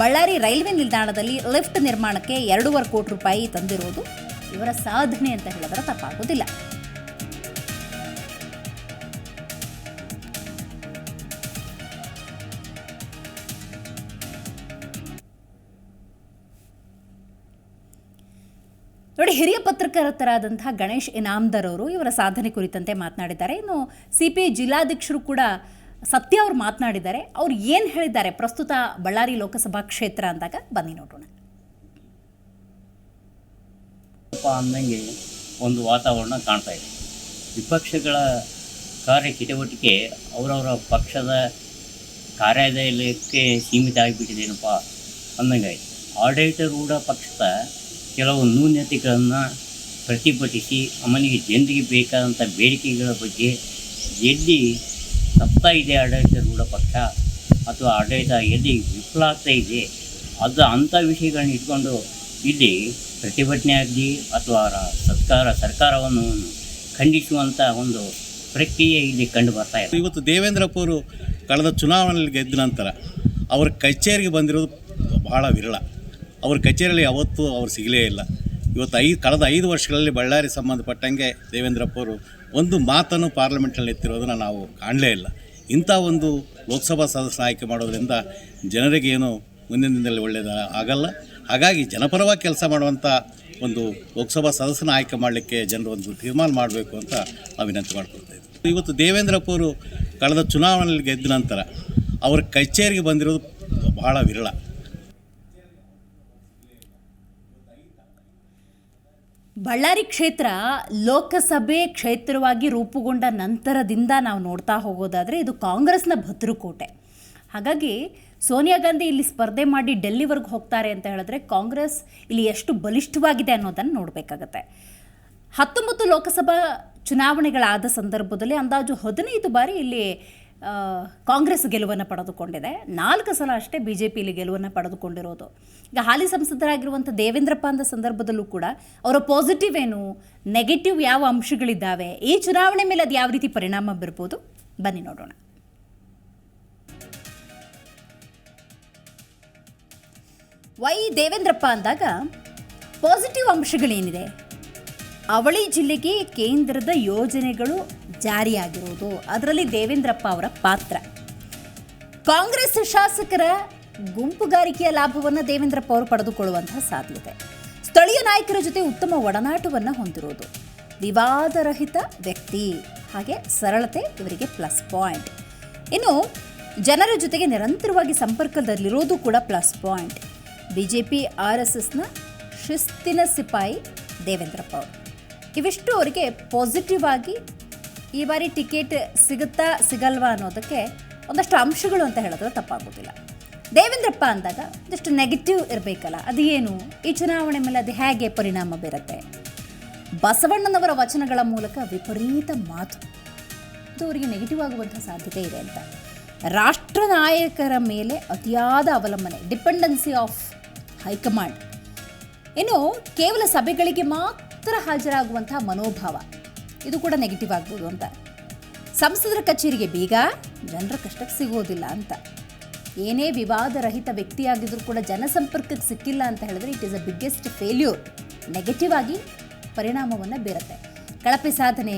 ಬಳ್ಳಾರಿ ರೈಲ್ವೆ ನಿಲ್ದಾಣದಲ್ಲಿ ಲಿಫ್ಟ್ ನಿರ್ಮಾಣಕ್ಕೆ ಎರಡೂವರೆ ಕೋಟಿ ರೂಪಾಯಿ ತಂದಿರುವುದು ಇವರ ಸಾಧನೆ ಅಂತ ಹೇಳಿದ್ರೆ ತಪ್ಪಾಗೋದಿಲ್ಲ. ನೋಡಿ, ಹಿರಿಯ ಪತ್ರಕರ್ತರಾದಂತಹ ಗಣೇಶ್ ಇನಾಮ್ದರ್ ಅವರು ಇವರ ಸಾಧನೆ ಕುರಿತಂತೆ ಮಾತನಾಡಿದ್ದಾರೆ. ಇನ್ನು ಸಿ ಪಿ ಜಿಲ್ಲಾಧ್ಯಕ್ಷರು ಕೂಡ ಸತ್ಯ ಅವರು ಮಾತನಾಡಿದ್ದಾರೆ. ಅವ್ರು ಏನು ಹೇಳಿದ್ದಾರೆ? ಪ್ರಸ್ತುತ ಬಳ್ಳಾರಿ ಲೋಕಸಭಾ ಕ್ಷೇತ್ರ ಅಂದಾಗ ಬನ್ನಿ ನೋಡೋಣ. ಅಂದಂಗೆ ಒಂದು ವಾತಾವರಣ ಕಾಣ್ತಾ ಇದೆ. ವಿಪಕ್ಷಗಳ ಕಾರ್ಯ ಚಟುವಟಿಕೆ ಅವರವರ ಪಕ್ಷದ ಕಾರ್ಯಾಲಯಕ್ಕೆ ಸೀಮಿತ ಆಗಿಬಿಟ್ಟಿದೇನಪ್ಪ ಅಂದಂಗೆ ಆಡಳಿತಾರೂಢ ಪಕ್ಷದ ಕೆಲವು ನ್ಯೂನ್ಯತೆಗಳನ್ನು ಪ್ರತಿಭಟಿಸಿ ಅವನಿಗೆ ಜನರಿಗೆ ಬೇಕಾದಂಥ ಬೇಡಿಕೆಗಳ ಬಗ್ಗೆ ಎಲ್ಲಿ ತಪ್ತಾ ಇದೆ ಆಡಳಿತಾರೂಢ ಪಕ್ಷ ಅಥವಾ ಆಡಳಿತ ಎಲ್ಲಿ ವಿಫಲ ಆಗ್ತಾ ಇದೆ, ಅದು ಅಂಥ ವಿಷಯಗಳನ್ನ ಇಟ್ಕೊಂಡು ಇಲ್ಲಿ ಪ್ರತಿಭಟನೆ ಆಗಲಿ ಅಥವಾ ಸರ್ಕಾರ, ಸರ್ಕಾರವನ್ನು ಖಂಡಿಸುವಂಥ ಒಂದು ಪ್ರಕ್ರಿಯೆ ಇಲ್ಲಿ ಕಂಡು ಬರ್ತಾ ಇದೆ. ಇವತ್ತು ದೇವೇಂದ್ರಪ್ಪ ಅವರು ಕಳೆದ ಚುನಾವಣೆಯಲ್ಲಿ ಗೆದ್ದ ನಂತರ ಅವರ ಕಚೇರಿಗೆ ಬಂದಿರೋದು ಬಹಳ ವಿರಳ. ಅವ್ರ ಕಚೇರಿಯಲ್ಲಿ ಯಾವತ್ತೂ ಅವ್ರು ಸಿಗಲೇ ಇಲ್ಲ. ಇವತ್ತು ಐದು, ಕಳೆದ ಐದು ವರ್ಷಗಳಲ್ಲಿ ಬಳ್ಳಾರಿ ಸಂಬಂಧಪಟ್ಟಂಗೆ ದೇವೇಂದ್ರಪ್ಪ ಅವರು ಒಂದು ಮಾತನ್ನು ಪಾರ್ಲಿಮೆಂಟ್ನಲ್ಲಿ ಎತ್ತಿರೋದನ್ನು ನಾವು ಕಾಣಲೇ ಇಲ್ಲ. ಇಂಥ ಒಂದು ಲೋಕಸಭಾ ಸದಸ್ಯ ಆಯ್ಕೆ ಮಾಡೋದರಿಂದ ಜನರಿಗೆ ಏನು ಮುಂದಿನ ದಿನದಲ್ಲಿ ಒಳ್ಳೆಯದ ಆಗಲ್ಲ. ಹಾಗಾಗಿ ಜನಪರವಾಗಿ ಕೆಲಸ ಮಾಡುವಂಥ ಒಂದು ಲೋಕಸಭಾ ಸದಸ್ಯನ ಆಯ್ಕೆ ಮಾಡಲಿಕ್ಕೆ ಜನರು ಒಂದು ತೀರ್ಮಾನ ಮಾಡಬೇಕು ಅಂತ ನಾವು ವಿನಂತಿ ಇವತ್ತು ದೇವೇಂದ್ರಪ್ಪ ಅವರು ಕಳೆದ ಚುನಾವಣೆಯಲ್ಲಿ ಗೆದ್ದ ನಂತರ ಅವರ ಕಚೇರಿಗೆ ಬಂದಿರೋದು ಬಹಳ ವಿರಳ. ಬಳ್ಳಾರಿ ಕ್ಷೇತ್ರ ಲೋಕಸಭೆ ಕ್ಷೇತ್ರವಾಗಿ ರೂಪುಗೊಂಡ ನಂತರದಿಂದ ನಾವು ನೋಡ್ತಾ ಹೋಗೋದಾದರೆ ಇದು ಕಾಂಗ್ರೆಸ್ನ ಭದ್ರಕೋಟೆ. ಹಾಗಾಗಿ ಸೋನಿಯಾ ಗಾಂಧಿ ಇಲ್ಲಿ ಸ್ಪರ್ಧೆ ಮಾಡಿ ಡೆಲ್ಲಿವರೆಗೆ ಹೋಗ್ತಾರೆ ಅಂತ ಹೇಳಿದ್ರೆ ಕಾಂಗ್ರೆಸ್ ಇಲ್ಲಿ ಎಷ್ಟು ಬಲಿಷ್ಠವಾಗಿದೆ ಅನ್ನೋದನ್ನು ನೋಡಬೇಕಾಗತ್ತೆ. ಹತ್ತೊಂಬತ್ತು ಲೋಕಸಭಾ ಚುನಾವಣೆಗಳಾದ ಸಂದರ್ಭದಲ್ಲಿ ಅಂದಾಜು ಹದಿನೈದು ಬಾರಿ ಇಲ್ಲಿ ಕಾಂಗ್ರೆಸ್ ಗೆಲುವನ್ನು ಪಡೆದುಕೊಂಡಿದೆ. ನಾಲ್ಕು ಸಲ ಅಷ್ಟೇ ಬಿ ಜೆ ಪಿಲಿ ಗೆಲುವನ್ನು ಪಡೆದುಕೊಂಡಿರೋದು. ಈಗ ಹಾಲಿ ಸಂಸದರಾಗಿರುವಂಥ ದೇವೇಂದ್ರಪ್ಪ ಅಂದ ಸಂದರ್ಭದಲ್ಲೂ ಕೂಡ ಅವರ ಪಾಸಿಟಿವ್ ಏನು ನೆಗೆಟಿವ್ ಯಾವ ಅಂಶಗಳಿದ್ದಾವೆ, ಈ ಚುನಾವಣೆ ಮೇಲೆ ಅದು ಯಾವ ರೀತಿ ಪರಿಣಾಮ ಬೀರ್ಬೋದು? ಬನ್ನಿ ನೋಡೋಣ. ವೈ ದೇವೇಂದ್ರಪ್ಪ ಅಂದಾಗ ಪಾಸಿಟಿವ್ ಅಂಶಗಳೇನಿದೆ? ಅವಳಿ ಜಿಲ್ಲೆಗೆ ಕೇಂದ್ರದ ಯೋಜನೆಗಳು ಜಾರಿಯಾಗಿರುವುದು. ಅದರಲ್ಲಿ ದೇವೇಂದ್ರಪ್ಪ ಅವರ ಪಾತ್ರ. ಕಾಂಗ್ರೆಸ್ ಶಾಸಕರ ಗುಂಪುಗಾರಿಕೆಯ ಲಾಭವನ್ನು ದೇವೇಂದ್ರಪ್ಪ ಅವರು ಪಡೆದುಕೊಳ್ಳುವಂತಹ ಸಾಧ್ಯತೆ. ಸ್ಥಳೀಯ ನಾಯಕರ ಜೊತೆ ಉತ್ತಮ ಒಡನಾಟವನ್ನು ಹೊಂದಿರುವುದು. ವಿವಾದರಹಿತ ವ್ಯಕ್ತಿ. ಹಾಗೆ ಸರಳತೆ ಇವರಿಗೆ ಪ್ಲಸ್ ಪಾಯಿಂಟ್ ಇನ್ನು ಜನರ ಜೊತೆಗೆ ನಿರಂತರವಾಗಿ ಸಂಪರ್ಕದಲ್ಲಿರೋದು ಕೂಡ plus point BJP R S ಎಸ್ನ ಶಿಸ್ತಿನ ಸಿಪಾಯಿ ದೇವೇಂದ್ರಪ್ಪ ಅವರು. ಇವಿಷ್ಟು ಅವರಿಗೆ ಪಾಸಿಟಿವ್ ಆಗಿ ಈ ಬಾರಿ ಟಿಕೆಟ್ ಸಿಗುತ್ತಾ ಸಿಗಲ್ವಾ ಅನ್ನೋದಕ್ಕೆ ಒಂದಷ್ಟು ಅಂಶಗಳು ಅಂತ ಹೇಳಿದ್ರೆ ತಪ್ಪಾಗೋದಿಲ್ಲ. ದೇವೇಂದ್ರಪ್ಪ ಅಂದಾಗ ಒಂದಷ್ಟು ನೆಗೆಟಿವ್ ಇರಬೇಕಲ್ಲ ಅದು ಏನು ಈ ಚುನಾವಣೆ ಮೇಲೆ ಅದು ಹೇಗೆ ಪರಿಣಾಮ ಬೀರುತ್ತೆ? ಬಸವಣ್ಣನವರ ವಚನಗಳ ಮೂಲಕ ವಿಪರೀತ ಮಾತು. ಅದು ಅವರಿಗೆ ನೆಗೆಟಿವ್ ಆಗುವಂಥ ಸಾಧ್ಯತೆ ಇದೆ ಅಂತ. ರಾಷ್ಟ್ರ ನಾಯಕರ ಮೇಲೆ ಅತಿಯಾದ ಅವಲಂಬನೆ ಡಿಪೆಂಡೆನ್ಸಿ ಆಫ್ ಹೈಕಮಾಂಡ್. ಇನ್ನು ಕೇವಲ ಸಭೆಗಳಿಗೆ ಮಾತ್ರ ಹಾಜರಾಗುವಂತಹ ಮನೋಭಾವ. ಇದು ಕೂಡ ನೆಗೆಟಿವ್ ಆಗ್ಬೋದು ಅಂತ. ಸಂಸದರ ಕಚೇರಿಗೆ ಬೀಗ, ಜನರ ಕಷ್ಟಕ್ಕೆ ಸಿಗೋದಿಲ್ಲ ಅಂತ. ಏನೇ ವಿವಾದರಹಿತ ವ್ಯಕ್ತಿಯಾಗಿದ್ದರೂ ಕೂಡ ಜನಸಂಪರ್ಕಕ್ಕೆ ಸಿಕ್ಕಿಲ್ಲ ಅಂತ ಹೇಳಿದ್ರೆ it is a biggest failure negative ಆಗಿ ಪರಿಣಾಮವನ್ನು ಬೀರುತ್ತೆ. ಕಳಪೆ ಸಾಧನೆ,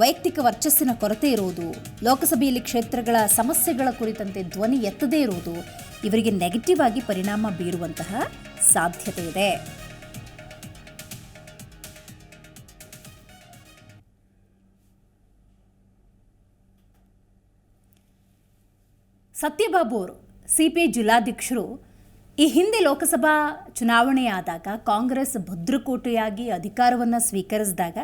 ವೈಯಕ್ತಿಕ ವರ್ಚಸ್ಸಿನ ಕೊರತೆ ಇರುವುದು, ಲೋಕಸಭೆಯಲ್ಲಿ ಕ್ಷೇತ್ರಗಳ ಸಮಸ್ಯೆಗಳ ಕುರಿತಂತೆ ಧ್ವನಿ ಎತ್ತದೇ ಇರುವುದು, ಇವರಿಗೆ ನೆಗೆಟಿವ್ ಆಗಿ ಪರಿಣಾಮ ಬೀರುವಂತಹ ಸಾಧ್ಯತೆ ಇದೆ. ಸತ್ಯಬಾಬು ಅವರು ಸಿ ಪಿ ಜಿಲ್ಲಾಧ್ಯಕ್ಷರು, ಈ ಹಿಂದೆ ಲೋಕಸಭಾ ಚುನಾವಣೆಯಾದಾಗ ಕಾಂಗ್ರೆಸ್ ಭದ್ರಕೋಟೆಯಾಗಿ ಅಧಿಕಾರವನ್ನು ಸ್ವೀಕರಿಸಿದಾಗ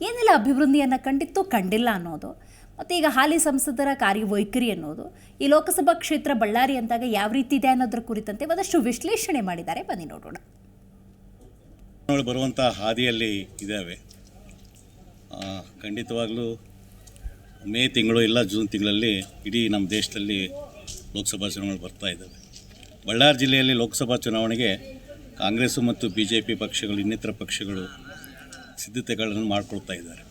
ಏನೆಲ್ಲ ಅಭಿವೃದ್ಧಿಯನ್ನು ಕಂಡಿತ್ತು ಕಂಡಿಲ್ಲ ಅನ್ನೋದು, ಮತ್ತು ಈಗ ಹಾಲಿ ಸಂಸದರ ಕಾರ್ಯವೈಖರಿ ಅನ್ನೋದು, ಈ ಲೋಕಸಭಾ ಕ್ಷೇತ್ರ ಬಳ್ಳಾರಿ ಅಂದಾಗ ಯಾವ ರೀತಿ ಇದೆ ಅನ್ನೋದ್ರ ಕುರಿತಂತೆ ಒಂದಷ್ಟು ವಿಶ್ಲೇಷಣೆ ಮಾಡಿದ್ದಾರೆ. ಬನ್ನಿ ನೋಡೋಣ. ಬರುವಂಥ ಹಾದಿಯಲ್ಲಿ ಇದ್ದಾವೆ ಖಂಡಿತವಾಗ್ಲೂ ಮೇ ತಿಂಗಳು ಇಲ್ಲ ಜೂನ್ ತಿಂಗಳಲ್ಲಿ ಇಡೀ ನಮ್ಮ ದೇಶದಲ್ಲಿ ಲೋಕಸಭಾ ಚುನಾವಣೆ ಬರ್ತಾ ಇದ್ದಾವೆ. ಬಳ್ಳಾರಿ ಜಿಲ್ಲೆಯಲ್ಲಿ ಲೋಕಸಭಾ ಚುನಾವಣೆಗೆ ಕಾಂಗ್ರೆಸ್ ಮತ್ತು ಬಿ ಜೆ ಪಿ ಪಕ್ಷಗಳು, ಇನ್ನಿತರ ಪಕ್ಷಗಳು ಸಿದ್ಧತೆಗಳನ್ನು ಮಾಡಿಕೊಳ್ತಾ ಇದ್ದಾರೆ.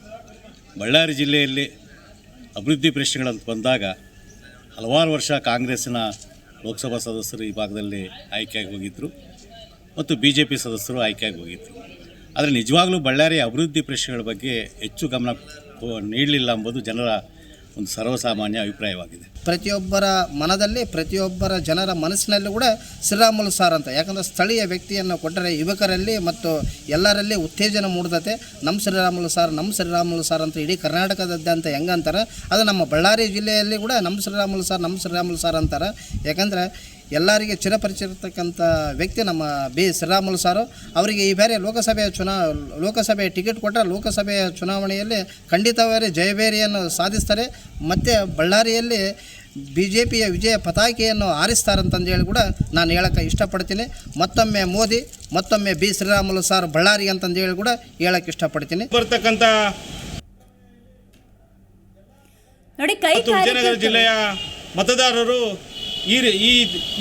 ಬಳ್ಳಾರಿ ಜಿಲ್ಲೆಯಲ್ಲಿ ಅಭಿವೃದ್ಧಿ ಪ್ರಶ್ನೆಗಳಂತ ಬಂದಾಗ ಹಲವಾರು ವರ್ಷ ಕಾಂಗ್ರೆಸ್ಸಿನ ಲೋಕಸಭಾ ಸದಸ್ಯರು ಈ ಭಾಗದಲ್ಲಿ ಆಯ್ಕೆಯಾಗಿ ಹೋಗಿದ್ದರು ಮತ್ತು ಬಿ ಜೆ ಪಿ ಸದಸ್ಯರು ಆಯ್ಕೆಯಾಗಿ ಹೋಗಿದ್ದರು ಆದರೆ ನಿಜವಾಗಲೂ ಬಳ್ಳಾರಿಯ ಅಭಿವೃದ್ಧಿ ಪ್ರಶ್ನೆಗಳ ಬಗ್ಗೆ ಹೆಚ್ಚು ಗಮನ ನೀಡಲಿಲ್ಲ ಎಂಬುದು ಜನರ ಒಂದು ಸರ್ವಸಾಮಾನ್ಯ ಅಭಿಪ್ರಾಯವಾಗಿದೆ. ಪ್ರತಿಯೊಬ್ಬರ ಮನದಲ್ಲಿ, ಪ್ರತಿಯೊಬ್ಬರ ಜನರ ಮನಸ್ಸಿನಲ್ಲಿ ಕೂಡ ಶ್ರೀರಾಮುಲು ಸಾರ್ ಅಂತ. ಯಾಕಂದರೆ ಸ್ಥಳೀಯ ವ್ಯಕ್ತಿಯನ್ನು ಕೊಟ್ಟರೆ ಯುವಕರಲ್ಲಿ ಮತ್ತು ಎಲ್ಲರಲ್ಲಿ ಉತ್ತೇಜನ ಮೂಡ್ತತೆ ನಮ್ಮ ಶ್ರೀರಾಮುಲು ಸಾರ್ ನಮ್ಮ ಶ್ರೀರಾಮುಲು ಸಾರ್ ಅಂತ ಇಡೀ ಕರ್ನಾಟಕದಾದ್ಯಂತ ಹೆಂಗಂತಾರೆ? ಅದು ನಮ್ಮ ಬಳ್ಳಾರಿ ಜಿಲ್ಲೆಯಲ್ಲಿ ಕೂಡ ನಮ್ಮ ಶ್ರೀರಾಮುಲು ಸಾರ್ ನಮ್ಮ ಶ್ರೀರಾಮುಲು ಸಾರ್ ಅಂತಾರೆ. ಯಾಕಂದರೆ ಎಲ್ಲರಿಗೆ ಚಿರಪರಿಚಿರತಕ್ಕಂಥ ವ್ಯಕ್ತಿ ನಮ್ಮ ಬಿ ಶ್ರೀರಾಮುಲು ಸಾರು. ಅವರಿಗೆ ಈ ಬಾರಿ ಲೋಕಸಭೆಯ ಚುನಾ ಲೋಕಸಭೆಯ ಟಿಕೆಟ್ ಕೊಟ್ಟರೆ ಲೋಕಸಭೆಯ ಚುನಾವಣೆಯಲ್ಲಿ ಖಂಡಿತವಾಗಿ ಜಯಬೇರಿಯನ್ನು ಸಾಧಿಸ್ತಾರೆ. ಮತ್ತು ಬಳ್ಳಾರಿಯಲ್ಲಿ ಬಿ ಜೆ ಪಿಯ ವಿಜಯ ಪತಾಕೆಯನ್ನು ಹಾರಿಸ್ತಾರಂತಂದು ಹೇಳಿ ಕೂಡ ನಾನು ಹೇಳೋಕ್ಕೆ ಇಷ್ಟಪಡ್ತೀನಿ. ಮತ್ತೊಮ್ಮೆ ಮೋದಿ ಮತ್ತೊಮ್ಮೆ ಬಿ ಶ್ರೀರಾಮುಲು ಸಾರ್ ಬಳ್ಳಾರಿ ಅಂತಂದು ಹೇಳಿ ಕೂಡ ಹೇಳಕ್ಕೆ ಇಷ್ಟಪಡ್ತೀನಿ. ಬರ್ತಕ್ಕಂಥ ನೋಡಿ ಕೈ ವಿಜಯನಗರ ಜಿಲ್ಲೆಯ ಮತದಾರರು ಈ ಈ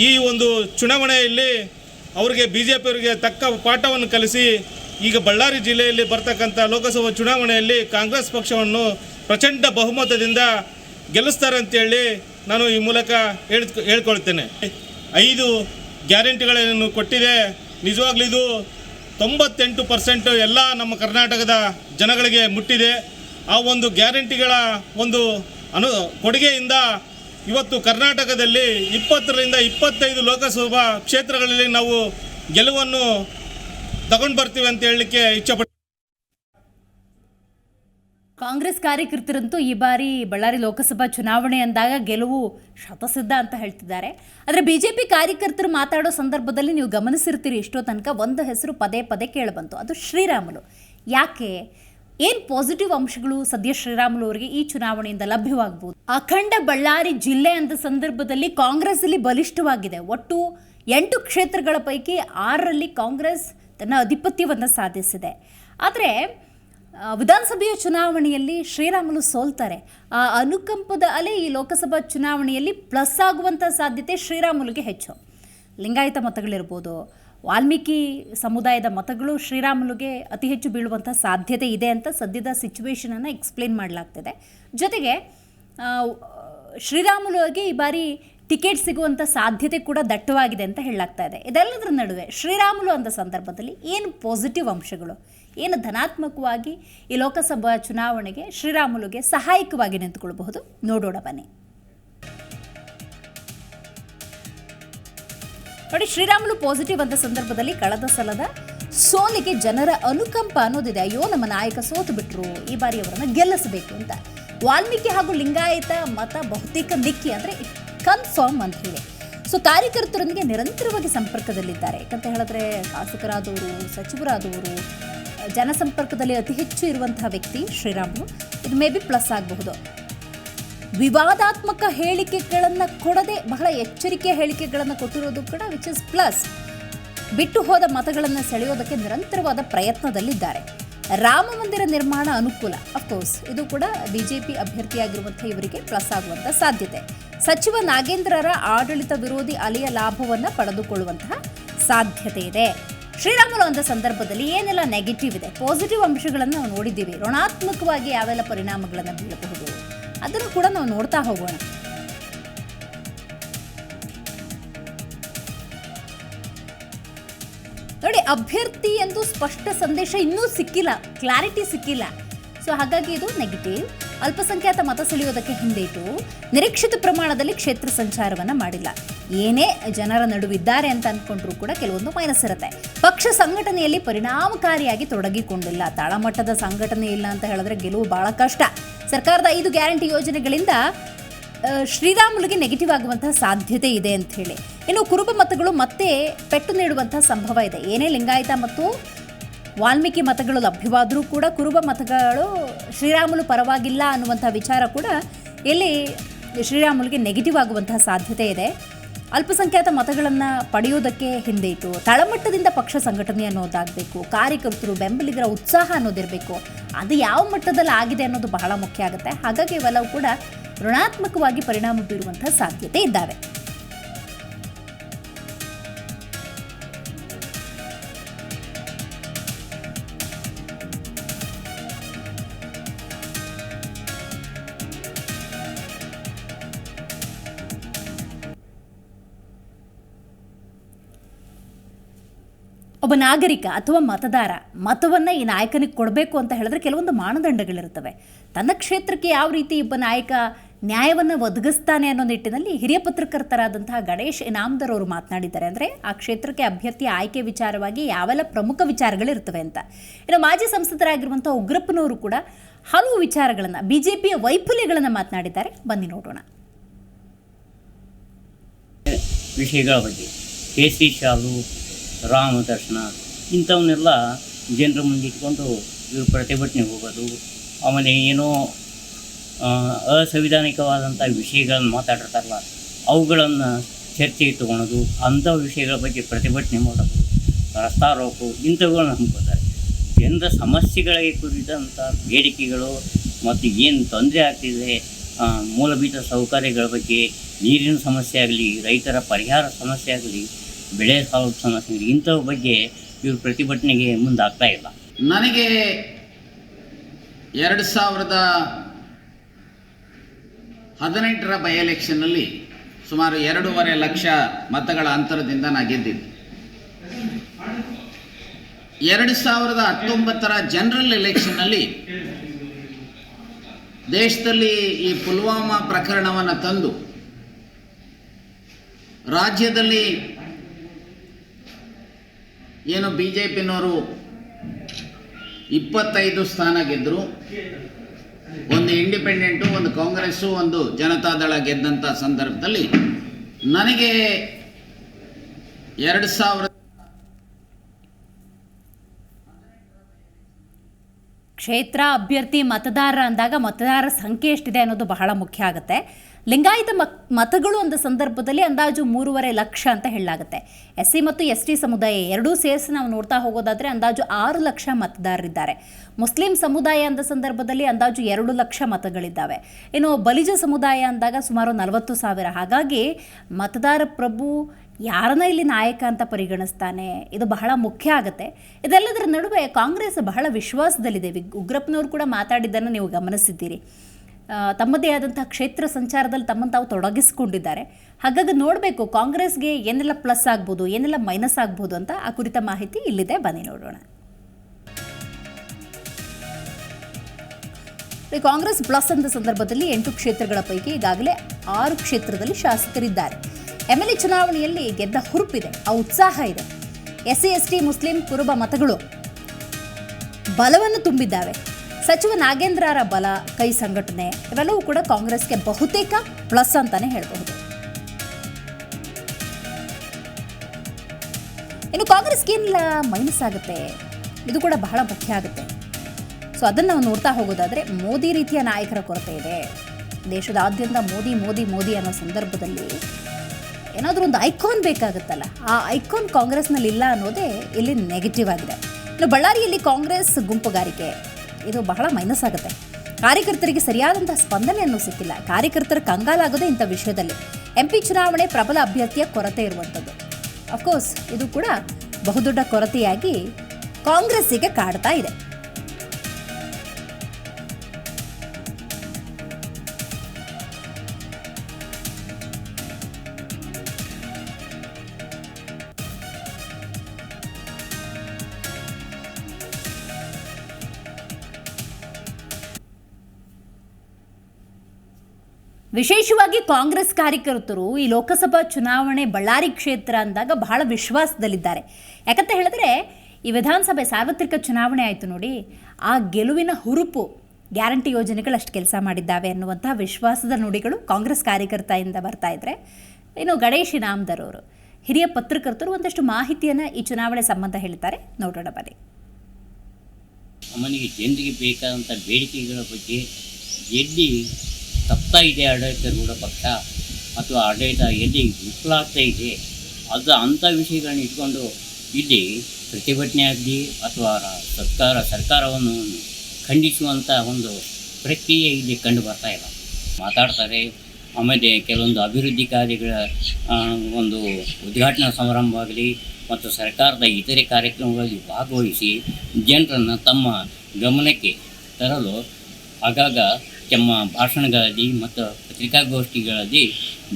ಈ ಒಂದು ಚುನಾವಣೆಯಲ್ಲಿ ಅವರಿಗೆ ಬಿ ಜೆ ಪಿಯವರಿಗೆ ತಕ್ಕ ಪಾಠವನ್ನು ಕಲಿಸಿ ಈಗ ಬಳ್ಳಾರಿ ಜಿಲ್ಲೆಯಲ್ಲಿ ಬರ್ತಕ್ಕಂಥ ಲೋಕಸಭಾ ಚುನಾವಣೆಯಲ್ಲಿ ಕಾಂಗ್ರೆಸ್ ಪಕ್ಷವನ್ನು ಪ್ರಚಂಡ ಬಹುಮತದಿಂದ ಗೆಲ್ಲಿಸ್ತಾರೆ ಅಂತೇಳಿ ನಾನು ಈ ಮೂಲಕ ಹೇಳ್ ಹೇಳ್ಕೊಳ್ತೇನೆ. ಐದು ಗ್ಯಾರಂಟಿಗಳನ್ನು ಕೊಟ್ಟಿದೆ. ನಿಜವಾಗ್ಲೂ ಇದು ತೊಂಬತ್ತೆಂಟು ಪರ್ಸೆಂಟ್ ಎಲ್ಲ ನಮ್ಮ ಕರ್ನಾಟಕದ ಜನಗಳಿಗೆ ಮುಟ್ಟಿದೆ. ಆ ಒಂದು ಗ್ಯಾರಂಟಿಗಳ ಒಂದು ಅನು ಕೊಡುಗೆಯಿಂದ ಇವತ್ತು ಕರ್ನಾಟಕದಲ್ಲಿ ಇಪ್ಪತ್ತರಿಂದ ಇಪ್ಪತ್ತೈದು ಲೋಕಸಭಾ ಕ್ಷೇತ್ರಗಳಲ್ಲಿ ನಾವು ಗೆಲುವನ್ನು ತಗೊಂಡು ಬರ್ತೀವಿ ಅಂತ ಹೇಳಲಿಕ್ಕೆ ಇಚ್ಛಪಡ್ತೀನಿ ಕಾಂಗ್ರೆಸ್ ಕಾರ್ಯಕರ್ತರಂತೂ ಈ ಬಾರಿ ಬಳ್ಳಾರಿ ಲೋಕಸಭಾ ಚುನಾವಣೆ ಅಂದಾಗ ಗೆಲುವು ಶತಸಿದ್ಧ ಅಂತ ಹೇಳ್ತಿದ್ದಾರೆ. ಆದರೆ ಬಿಜೆಪಿ ಕಾರ್ಯಕರ್ತರು ಮಾತಾಡೋ ಸಂದರ್ಭದಲ್ಲಿ ನೀವು ಗಮನಿಸಿರ್ತೀರಿ ಇಷ್ಟೋ ತನಕ ಒಂದು ಹೆಸರು ಪದೇ ಪದೇ ಕೇಳಿಬಂತು. ಅದು ಶ್ರೀರಾಮುಲು. ಯಾಕೆ? ಏನು ಪಾಸಿಟಿವ್ ಅಂಶಗಳು ಸದ್ಯ ಶ್ರೀರಾಮುಲು ಅವರಿಗೆ ಈ ಚುನಾವಣೆಯಿಂದ ಲಭ್ಯವಾಗಬಹುದು ಅಖಂಡ ಬಳ್ಳಾರಿ ಜಿಲ್ಲೆ ಅಂತ ಸಂದರ್ಭದಲ್ಲಿ ಕಾಂಗ್ರೆಸ್ ಅಲ್ಲಿ ಬಲಿಷ್ಠವಾಗಿದೆ. ಒಟ್ಟು ಎಂಟು ಕ್ಷೇತ್ರಗಳ ಪೈಕಿ ಆರರಲ್ಲಿ ಕಾಂಗ್ರೆಸ್ ತನ್ನ ಅಧಿಪತ್ಯವನ್ನು ಸಾಧಿಸಿದೆ. ಆದರೆ ವಿಧಾನಸಭೆಯ ಚುನಾವಣೆಯಲ್ಲಿ ಶ್ರೀರಾಮುಲು ಸೋಲ್ತಾರೆ. ಆ, ಅನುಕಂಪದ ಅಲೆ ಈ ಲೋಕಸಭಾ ಚುನಾವಣೆಯಲ್ಲಿ ಪ್ಲಸ್ ಆಗುವಂಥ ಸಾಧ್ಯತೆ ಶ್ರೀರಾಮುಲುಗೆ ಹೆಚ್ಚು. ಲಿಂಗಾಯತ ಮತಗಳಿರ್ಬೋದು ವಾಲ್ಮೀಕಿ ಸಮುದಾಯದ ಮತಗಳು ಶ್ರೀರಾಮುಲುಗೆ ಅತಿ ಹೆಚ್ಚು ಬೀಳುವಂಥ ಸಾಧ್ಯತೆ ಇದೆ ಅಂತ ಸದ್ಯದ ಸಿಚುವೇಶನನ್ನು ಎಕ್ಸ್ಪ್ಲೇನ್ ಮಾಡಲಾಗ್ತಿದೆ. ಜೊತೆಗೆ ಶ್ರೀರಾಮುಲುಗೆ ಈ ಬಾರಿ ಟಿಕೆಟ್ ಸಿಗುವಂಥ ಸಾಧ್ಯತೆ ಕೂಡ ದಟ್ಟವಾಗಿದೆ ಅಂತ ಹೇಳಲಾಗ್ತಾ ಇದೆ. ಇದೆಲ್ಲದರ ನಡುವೆ ಶ್ರೀರಾಮುಲು ಅಂದ ಸಂದರ್ಭದಲ್ಲಿ ಏನು ಪಾಸಿಟಿವ್ ಅಂಶಗಳು? ಏನು ಧನಾತ್ಮಕವಾಗಿ ಈ ಲೋಕಸಭಾ ಚುನಾವಣೆಗೆ ಶ್ರೀರಾಮುಲುಗೆ ಸಹಾಯಕವಾಗಿ ನಿಂತುಕೊಳ್ಬಹುದು? ನೋಡೋಣ ಬನ್ನಿ. ನೋಡಿ, ಶ್ರೀರಾಮುಲು ಪಾಸಿಟಿವ್ ಅಂತ ಸಂದರ್ಭದಲ್ಲಿ ಕಳೆದ ಸಲದ ಸೋಲಿಗೆ ಜನರ ಅನುಕಂಪ ಅನ್ನೋದಿದೆ. ಅಯ್ಯೋ, ನಮ್ಮ ನಾಯಕ ಸೋತು ಬಿಟ್ರು, ಈ ಬಾರಿ ಅವರನ್ನು ಗೆಲ್ಲಿಸಬೇಕು ಅಂತ. ವಾಲ್ಮೀಕಿ ಹಾಗೂ ಲಿಂಗಾಯತ ಮತ ಬಹುತೇಕ ದಿಕ್ಕಿ ಅಂದರೆ ಕನ್ಫರ್ಮ್ ಅಂತ ಹೇಳಿ. ಸೊ ಕಾರ್ಯಕರ್ತರೊಂದಿಗೆ ನಿರಂತರವಾಗಿ ಸಂಪರ್ಕದಲ್ಲಿದ್ದಾರೆ. ಯಾಕಂತ ಹೇಳಿದ್ರೆ, ಶಾಸಕರಾದವರು, ಸಚಿವರಾದವರು, ಜನಸಂಪರ್ಕದಲ್ಲಿ ಅತಿ ಹೆಚ್ಚು ಇರುವಂತಹ ವ್ಯಕ್ತಿ ಶ್ರೀರಾಮುಲು. ಇದು ಮೇ ಬಿ ಪ್ಲಸ್ ಆಗಬಹುದು. ವಿವಾದಾತ್ಮಕ ಹೇಳಿಕೆಗಳನ್ನು ಕೊಡದೆ ಬಹಳ ಎಚ್ಚರಿಕೆ ಹೇಳಿಕೆಗಳನ್ನು ಕೊಟ್ಟಿರೋದು ಕೂಡ ವಿಚ್ ಇಸ್ ಪ್ಲಸ್ ಬಿಟ್ಟು ಹೋದ ಮತಗಳನ್ನು ಸೆಳೆಯೋದಕ್ಕೆ ನಿರಂತರವಾದ ಪ್ರಯತ್ನದಲ್ಲಿದ್ದಾರೆ. ರಾಮ ಮಂದಿರ ನಿರ್ಮಾಣ ಅನುಕೂಲ ಅಫ್ಕೋರ್ಸ್ ಇದು ಕೂಡ ಬಿಜೆಪಿ ಅಭ್ಯರ್ಥಿಯಾಗಿರುವಂಥ ಇವರಿಗೆ ಪ್ಲಸ್ ಆಗುವಂಥ ಸಾಧ್ಯತೆ. ಸಚಿವ ನಾಗೇಂದ್ರರ ಆಡಳಿತ ವಿರೋಧಿ ಅಲೆಯ ಲಾಭವನ್ನು ಪಡೆದುಕೊಳ್ಳುವಂತಹ ಸಾಧ್ಯತೆ ಇದೆ. ಶ್ರೀರಾಮುಲು ಅಂದ ಸಂದರ್ಭದಲ್ಲಿ ಏನೆಲ್ಲ ನೆಗೆಟಿವ್ ಇದೆ? ಪಾಸಿಟಿವ್ ಅಂಶಗಳನ್ನು ನಾವು ನೋಡಿದ್ದೀವಿ. ಋಣಾತ್ಮಕವಾಗಿ ಯಾವೆಲ್ಲ ಪರಿಣಾಮಗಳನ್ನು ಬೀಳಬಹುದು? ಅದನ್ನು ಕೂಡ ನಾವು ನೋಡ್ತಾ ಹೋಗೋಣ. ನೋಡಿ, ಅಭ್ಯರ್ಥಿ ಎಂದು ಸ್ಪಷ್ಟ ಸಂದೇಶ ಇನ್ನೂ ಸಿಕ್ಕಿಲ್ಲ. ಕ್ಲಾರಿಟಿ ಸಿಕ್ಕಿಲ್ಲ. ಸೊ ಹಾಗಾಗಿ ಇದು ನೆಗೆಟಿವ್ ಅಲ್ಪಸಂಖ್ಯಾತ ಮತ ಸೆಳೆಯೋದಕ್ಕೆ ಹಿಂದೇಟು ನಿರೀಕ್ಷಿತ ಪ್ರಮಾಣದಲ್ಲಿ ಕ್ಷೇತ್ರ ಸಂಚಾರವನ್ನ ಮಾಡಿಲ್ಲ. ಏನೇ ಜನರ ನಡುವಿದ್ದಾರೆ ಅಂತ ಅಂದ್ಕೊಂಡ್ರೂ ಕೂಡ ಕೆಲವೊಂದು ಮೈನಸ್ ಇರುತ್ತೆ. ಪಕ್ಷ ಸಂಘಟನೆಯಲ್ಲಿ ಪರಿಣಾಮಕಾರಿಯಾಗಿ ತೊಡಗಿಕೊಂಡಿಲ್ಲ. ತಳಮಟ್ಟದ ಸಂಘಟನೆ ಇಲ್ಲ ಅಂತ ಹೇಳಿದ್ರೆ ಗೆಲುವು ಬಹಳ ಕಷ್ಟ. ಸರ್ಕಾರದ ಐದು ಗ್ಯಾರಂಟಿ ಯೋಜನೆಗಳಿಂದ ಶ್ರೀರಾಮುಲಿಗೆ ನೆಗೆಟಿವ್ ಆಗುವಂತಹ ಸಾಧ್ಯತೆ ಇದೆ ಅಂತ ಹೇಳಿ ಇನ್ನು ಕುರುಬ ಮತಗಳು ಮತ್ತೆ ಪೆಟ್ಟು ನೀಡುವಂತಹ ಸಂಭವ ಇದೆ. ಏನೇ ಲಿಂಗಾಯತ ಮತ್ತು ವಾಲ್ಮೀಕಿ ಮತಗಳು ಲಭ್ಯವಾದರೂ ಕೂಡ ಕುರುಬ ಮತಗಳು ಶ್ರೀರಾಮುಲು ಪರವಾಗಿಲ್ಲ ಅನ್ನುವಂಥ ವಿಚಾರ ಕೂಡ ಇಲ್ಲಿ ಶ್ರೀರಾಮುಲಿಗೆ ನೆಗೆಟಿವ್ ಆಗುವಂತಹ ಸಾಧ್ಯತೆ ಇದೆ. ಅಲ್ಪಸಂಖ್ಯಾತ ಮತಗಳನ್ನು ಪಡೆಯೋದಕ್ಕೆ ಹಿಂದೇಟು. ತಳಮಟ್ಟದಿಂದ ಪಕ್ಷ ಸಂಘಟನೆ ಅನ್ನೋದಾಗಬೇಕು, ಕಾರ್ಯಕರ್ತರು ಬೆಂಬಲಿಗರ ಉತ್ಸಾಹ ಅನ್ನೋದಿರಬೇಕು. ಅದು ಯಾವ ಮಟ್ಟದಲ್ಲಿ ಆಗಿದೆ ಅನ್ನೋದು ಬಹಳ ಮುಖ್ಯ ಆಗುತ್ತೆ. ಹಾಗಾಗಿ ಇವೆಲ್ಲವೂ ಕೂಡ ಋಣಾತ್ಮಕವಾಗಿ ಪರಿಣಾಮ ಬೀರುವಂತಹ ಸಾಧ್ಯತೆ ಇದ್ದಾವೆ. ಒಬ್ಬ ನಾಗರಿಕ ಅಥವಾ ಮತದಾರ ಮತವನ್ನು ಈ ನಾಯಕನಿಗೆ ಕೊಡಬೇಕು ಅಂತ ಹೇಳಿದ್ರೆ ಕೆಲವೊಂದು ಮಾನದಂಡಗಳಿರ್ತವೆ ತನ್ನ ಕ್ಷೇತ್ರಕ್ಕೆ ಯಾವ ರೀತಿ ಒಬ್ಬ ನಾಯಕ ನ್ಯಾಯವನ್ನು ಒದಗಿಸ್ತಾನೆ ಅನ್ನೋ ನಿಟ್ಟಿನಲ್ಲಿ ಹಿರಿಯ ಪತ್ರಕರ್ತರಾದಂತಹ ಗಣೇಶ್ ಇನಾಮ್ದರ್ ಅವರು ಮಾತನಾಡಿದ್ದಾರೆ. ಅಂದರೆ ಆ ಕ್ಷೇತ್ರಕ್ಕೆ ಅಭ್ಯರ್ಥಿ ಆಯ್ಕೆ ವಿಚಾರವಾಗಿ ಯಾವೆಲ್ಲ ಪ್ರಮುಖ ವಿಚಾರಗಳಿರ್ತವೆ ಅಂತ. ಇನ್ನು ಮಾಜಿ ಸಂಸದರಾಗಿರುವಂಥ ಉಗ್ರಪ್ಪನವರು ಕೂಡ ಹಲವು ವಿಚಾರಗಳನ್ನು ಬಿ ಜೆ ಪಿಯ ವೈಫಲ್ಯಗಳನ್ನು ಮಾತನಾಡಿದ್ದಾರೆ. ಬನ್ನಿ ನೋಡೋಣ. ವಿಷಯಗಳ ಬಗ್ಗೆ. ಕೇಸರಿ ಶಾಲು ರಾಮ ದರ್ಶನ, ಇಂಥವನ್ನೆಲ್ಲ ಜನರ ಮುಂದೆ ಇಟ್ಕೊಂಡು ಇವರು ಪ್ರತಿಭಟನೆ ಹೋಗೋದು ಆಮೇಲೆ ಏನೋ ಅಸಂವಿಧಾನಿಕವಾದಂಥ ವಿಷಯಗಳನ್ನು ಮಾತಾಡಿರ್ತಾರಲ್ಲ, ಅವುಗಳನ್ನು ಚರ್ಚೆ ತಗೊಳೋದು ಅಂಥ ವಿಷಯಗಳ ಬಗ್ಗೆ ಪ್ರತಿಭಟನೆ ಮಾಡೋದು, ರಸ್ತಾರೋಕು, ಇಂಥವುಗಳನ್ನ ಹಮ್ಮಿಕೊಳ್ತಾರೆ ಜನರ ಸಮಸ್ಯೆಗಳಿಗೆ ಕುರಿತಂಥ ಬೇಡಿಕೆಗಳು ಮತ್ತು ಏನು ತೊಂದರೆ ಆಗ್ತಿದೆ ಮೂಲಭೂತ ಸೌಕರ್ಯಗಳ ಬಗ್ಗೆ ನೀರಿನ ಸಮಸ್ಯೆ ಆಗಲಿ, ರೈತರ ಪರಿಹಾರ ಸಮಸ್ಯೆ ಆಗಲಿ ಬೆಳೆ ಸಾಲ ಸಮಸ್ಯೆ ಇಂಥವ ಬಗ್ಗೆ ಇವರು ಪ್ರತಿಭಟನೆಗೆ ಮುಂದಾಗ್ತಾ ಇಲ್ಲ. ನನಗೆ ಎರಡು ಸಾವಿರದ ಹದಿನೆಂಟರ ಬೈ ಎಲೆಕ್ಷನ್ನಲ್ಲಿ ಸುಮಾರು ಎರಡೂವರೆ ಲಕ್ಷ ಮತಗಳ ಅಂತರದಿಂದ ನಾ ಗೆದ್ದಿದ್ದೆ. ಎರಡು ಸಾವಿರದ ಹತ್ತೊಂಬತ್ತರ ಜನರಲ್ ಎಲೆಕ್ಷನ್ನಲ್ಲಿ ದೇಶದಲ್ಲಿ ಈ ಪುಲ್ವಾಮಾ ಪ್ರಕರಣವನ್ನು ತಂದು ರಾಜ್ಯದಲ್ಲಿ ಏನು ಬಿ ಜೆ ಪಿನವರು ಇಪ್ಪತ್ತೈದು ಸ್ಥಾನ ಗೆದ್ದರು ಒಂದು ಇಂಡಿಪೆಂಡೆಂಟು, ಒಂದು ಕಾಂಗ್ರೆಸ್ಸು, ಒಂದು ಜನತಾದಳ ಗೆದ್ದಂಥ ಸಂದರ್ಭದಲ್ಲಿ ನನಗೆ ಎರಡು ಸಾವಿರ ಕ್ಷೇತ್ರ ಅಭ್ಯರ್ಥಿ ಮತದಾರ ಅಂದಾಗ ಮತದಾರರ ಸಂಖ್ಯೆ ಎಷ್ಟಿದೆ ಅನ್ನೋದು ಬಹಳ ಮುಖ್ಯ ಆಗುತ್ತೆ. ಲಿಂಗಾಯತ ಮತಗಳು ಅಂದ ಸಂದರ್ಭದಲ್ಲಿ ಅಂದಾಜು ಮೂರುವರೆ ಲಕ್ಷ ಅಂತ ಹೇಳಲಾಗುತ್ತೆ. ಎಸ್ ಸಿ ಮತ್ತು ಎಸ್ ಟಿ ಸಮುದಾಯ ಎರಡೂ ಸೇರಿಸಿ ನಾವು ನೋಡ್ತಾ ಹೋಗೋದಾದರೆ ಅಂದಾಜು ಆರು ಲಕ್ಷ ಮತದಾರರಿದ್ದಾರೆ. ಮುಸ್ಲಿಂ ಸಮುದಾಯ ಅಂದ ಸಂದರ್ಭದಲ್ಲಿ ಅಂದಾಜು ಎರಡು ಲಕ್ಷ ಮತಗಳಿದ್ದಾವೆ. ಇನ್ನು ಬಲಿಜ ಸಮುದಾಯ ಅಂದಾಗ ಸುಮಾರು ನಲವತ್ತು ಸಾವಿರ. ಹಾಗಾಗಿ ಮತದಾರ ಪ್ರಭು ಯಾರನ್ನ ಇಲ್ಲಿ ನಾಯಕ ಅಂತ ಪರಿಗಣಿಸ್ತಾನೆ? ಇದು ಬಹಳ ಮುಖ್ಯ ಆಗುತ್ತೆ. ಇದೆಲ್ಲದರ ನಡುವೆ ಕಾಂಗ್ರೆಸ್ ಬಹಳ ವಿಶ್ವಾಸದಲ್ಲಿದೆ. ಉಗ್ರಪ್ಪನವರು ಕೂಡ ಮಾತಾಡಿದ್ದನ್ನು ನೀವು ಗಮನಿಸಿದ್ದೀರಿ. ತಮ್ಮದೇ ಆದಂಥ ಕ್ಷೇತ್ರ ಸಂಚಾರದಲ್ಲಿ ತಮ್ಮನ್ನು ತಾವು ತೊಡಗಿಸಿಕೊಂಡಿದ್ದಾರೆ. ಹಾಗಾಗಿ ನೋಡಬೇಕು, ಕಾಂಗ್ರೆಸ್ಗೆ ಏನೆಲ್ಲ ಪ್ಲಸ್ ಆಗ್ಬೋದು, ಏನೆಲ್ಲ ಮೈನಸ್ ಆಗ್ಬೋದು ಅಂತ ಆ ಕುರಿತ ಮಾಹಿತಿ ಇಲ್ಲಿದೆ. ಬನ್ನಿ ನೋಡೋಣ. ಕಾಂಗ್ರೆಸ್ ಪ್ಲಸ್ ಅಂದ ಸಂದರ್ಭದಲ್ಲಿ ಎಂಟು ಕ್ಷೇತ್ರಗಳ ಪೈಕಿ ಈಗಾಗಲೇ ಆರು ಕ್ಷೇತ್ರದಲ್ಲಿ ಶಾಸಕರಿದ್ದಾರೆ. ಎಲ್ ಎ ಚುನಾವಣೆಯಲ್ಲಿ ಗೆದ್ದ ಹುರುಪಿದೆ. ಆ ಉತ್ಸಾಹ ಇದೆ. S C S T Muslim, Kuruba ಮತಗಳು ಬಲವನ್ನು ತುಂಬಿದ್ದಾವೆ. ಸಚಿವ ನಾಗೇಂದ್ರರ ಬಲ, ಕೈ ಸಂಘಟನೆ ಇವೆಲ್ಲವೂ ಕೂಡ ಕಾಂಗ್ರೆಸ್ಗೆ ಬಹುತೇಕ ಪ್ಲಸ್ ಅಂತಾನೆ ಹೇಳಬಹುದು. ಇನ್ನು ಕಾಂಗ್ರೆಸ್ಗೆ ಏನಿಲ್ಲ, ಮೈನಸ್ ಆಗುತ್ತೆ. ಇದು ಕೂಡ ಬಹಳ ಮುಖ್ಯ ಆಗುತ್ತೆ. ಸೊ, ಅದನ್ನು ನಾವು ನೋಡ್ತಾ ಹೋಗೋದಾದರೆ, ಮೋದಿ ರೀತಿಯ ನಾಯಕರ ಕೊರತೆ ಇದೆ. ದೇಶದಾದ್ಯಂತ ಮೋದಿ ಮೋದಿ ಮೋದಿ ಅನ್ನೋ ಸಂದರ್ಭದಲ್ಲಿ ಏನಾದರೂ ಒಂದು ಐಕಾನ್ ಬೇಕಾಗುತ್ತಲ್ಲ, ಆ ಐಕಾನ್ ಕಾಂಗ್ರೆಸ್ನಲ್ಲಿ ಇಲ್ಲ ಅನ್ನೋದೇ ಇಲ್ಲಿ ನೆಗೆಟಿವ್ ಆಗಿದೆ. ಇನ್ನು ಬಳ್ಳಾರಿಯಲ್ಲಿ ಕಾಂಗ್ರೆಸ್ ಗುಂಪುಗಾರಿಕೆ, ಇದು ಬಹಳ ಮೈನಸ್ ಆಗುತ್ತೆ. ಕಾರ್ಯಕರ್ತರಿಗೆ ಸರಿಯಾದಂಥ ಸ್ಪಂದನೆಯನ್ನು ಸಿಕ್ಕಿಲ್ಲ. ಕಾರ್ಯಕರ್ತರ ಕಂಗಾಲಾಗೋದೇ ಇಂಥ ವಿಷಯದಲ್ಲಿ. ಎಂ ಪಿ ಚುನಾವಣೆ ಪ್ರಬಲ ಅಭ್ಯರ್ಥಿಯ ಕೊರತೆ ಇರುವಂಥದ್ದು. ಅಫ್ಕೋರ್ಸ್ ಇದು ಕೂಡ ಬಹುದೊಡ್ಡ ಕೊರತೆಯಾಗಿ ಕಾಂಗ್ರೆಸ್ಸಿಗೆ ಕಾಡ್ತಾ ಇದೆ. ವಿಶೇಷವಾಗಿ ಕಾಂಗ್ರೆಸ್ ಕಾರ್ಯಕರ್ತರು ಈ ಲೋಕಸಭಾ ಚುನಾವಣೆ ಬಳ್ಳಾರಿ ಕ್ಷೇತ್ರ ಅಂದಾಗ ಬಹಳ ವಿಶ್ವಾಸದಲ್ಲಿದ್ದಾರೆ. ಯಾಕಂತ ಹೇಳಿದ್ರೆ, ಈ ವಿಧಾನಸಭೆ ಸಾರ್ವತ್ರಿಕ ಚುನಾವಣೆ ಆಯಿತು ನೋಡಿ, ಆ ಗೆಲುವಿನ ಹುರುಪು ಗ್ಯಾರಂಟಿ ಯೋಜನೆಗಳಷ್ಟು ಕೆಲಸ ಮಾಡಿದ್ದಾವೆ ಅನ್ನುವಂತಹ ವಿಶ್ವಾಸದ ನುಡಿಗಳು ಕಾಂಗ್ರೆಸ್ ಕಾರ್ಯಕರ್ತೆಯಿಂದ ಬರ್ತಾ ಇದ್ರೆ, ಇನ್ನು ಗಣೇಶ್ ಇನಾಮ್ದರ್ ಅವರು, ಹಿರಿಯ ಪತ್ರಕರ್ತರು ಒಂದಷ್ಟು ಮಾಹಿತಿಯನ್ನು ಈ ಚುನಾವಣೆ ಸಂಬಂಧ ಹೇಳ್ತಾರೆ ನೋಡೋಣ ಬನ್ನಿ. ಅಮ್ಮನಿಗೆ ಜನರಿಗೆ ಬೇಕಾದಂಥ ಬೇಡಿಕೆಗಳ ಬಗ್ಗೆ ಎಲ್ಲಿ ತಪ್ತಾ ಇದೆ ಆಡಳಿತಾರೂಢ ಪಕ್ಷ ಅಥವಾ ಆಡಳಿತ ಎಲ್ಲಿ ವಿಫಲಾಗ್ತಾ ಇದೆ, ಅದು ಅಂಥ ವಿಷಯಗಳನ್ನ ಇಟ್ಕೊಂಡು ಇಲ್ಲಿ ಪ್ರತಿಭಟನೆ ಆಗಲಿ ಅಥವಾ ಸರ್ಕಾರ, ಸರ್ಕಾರವನ್ನು ಖಂಡಿಸುವಂಥ ಒಂದು ಪ್ರಕ್ರಿಯೆ ಇಲ್ಲಿ ಕಂಡು ಬರ್ತಾ ಇಲ್ಲ. ಮಾತಾಡ್ತಾರೆ, ಆಮೇಲೆ ಕೆಲವೊಂದು ಅಭಿವೃದ್ಧಿ ಕಾರ್ಯಗಳ ಒಂದು ಉದ್ಘಾಟನಾ ಸಮಾರಂಭ ಆಗಲಿ ಮತ್ತು ಸರ್ಕಾರದ ಇತರೆ ಕಾರ್ಯಕ್ರಮಗಳಲ್ಲಿ ಭಾಗವಹಿಸಿ ಜನರನ್ನು ತಮ್ಮ ಗಮನಕ್ಕೆ ತರಲು ಆಗಾಗ ತಮ್ಮ ಭಾಷಣಗಳಲ್ಲಿ ಮತ್ತು ಪತ್ರಿಕಾಗೋಷ್ಠಿಗಳಲ್ಲಿ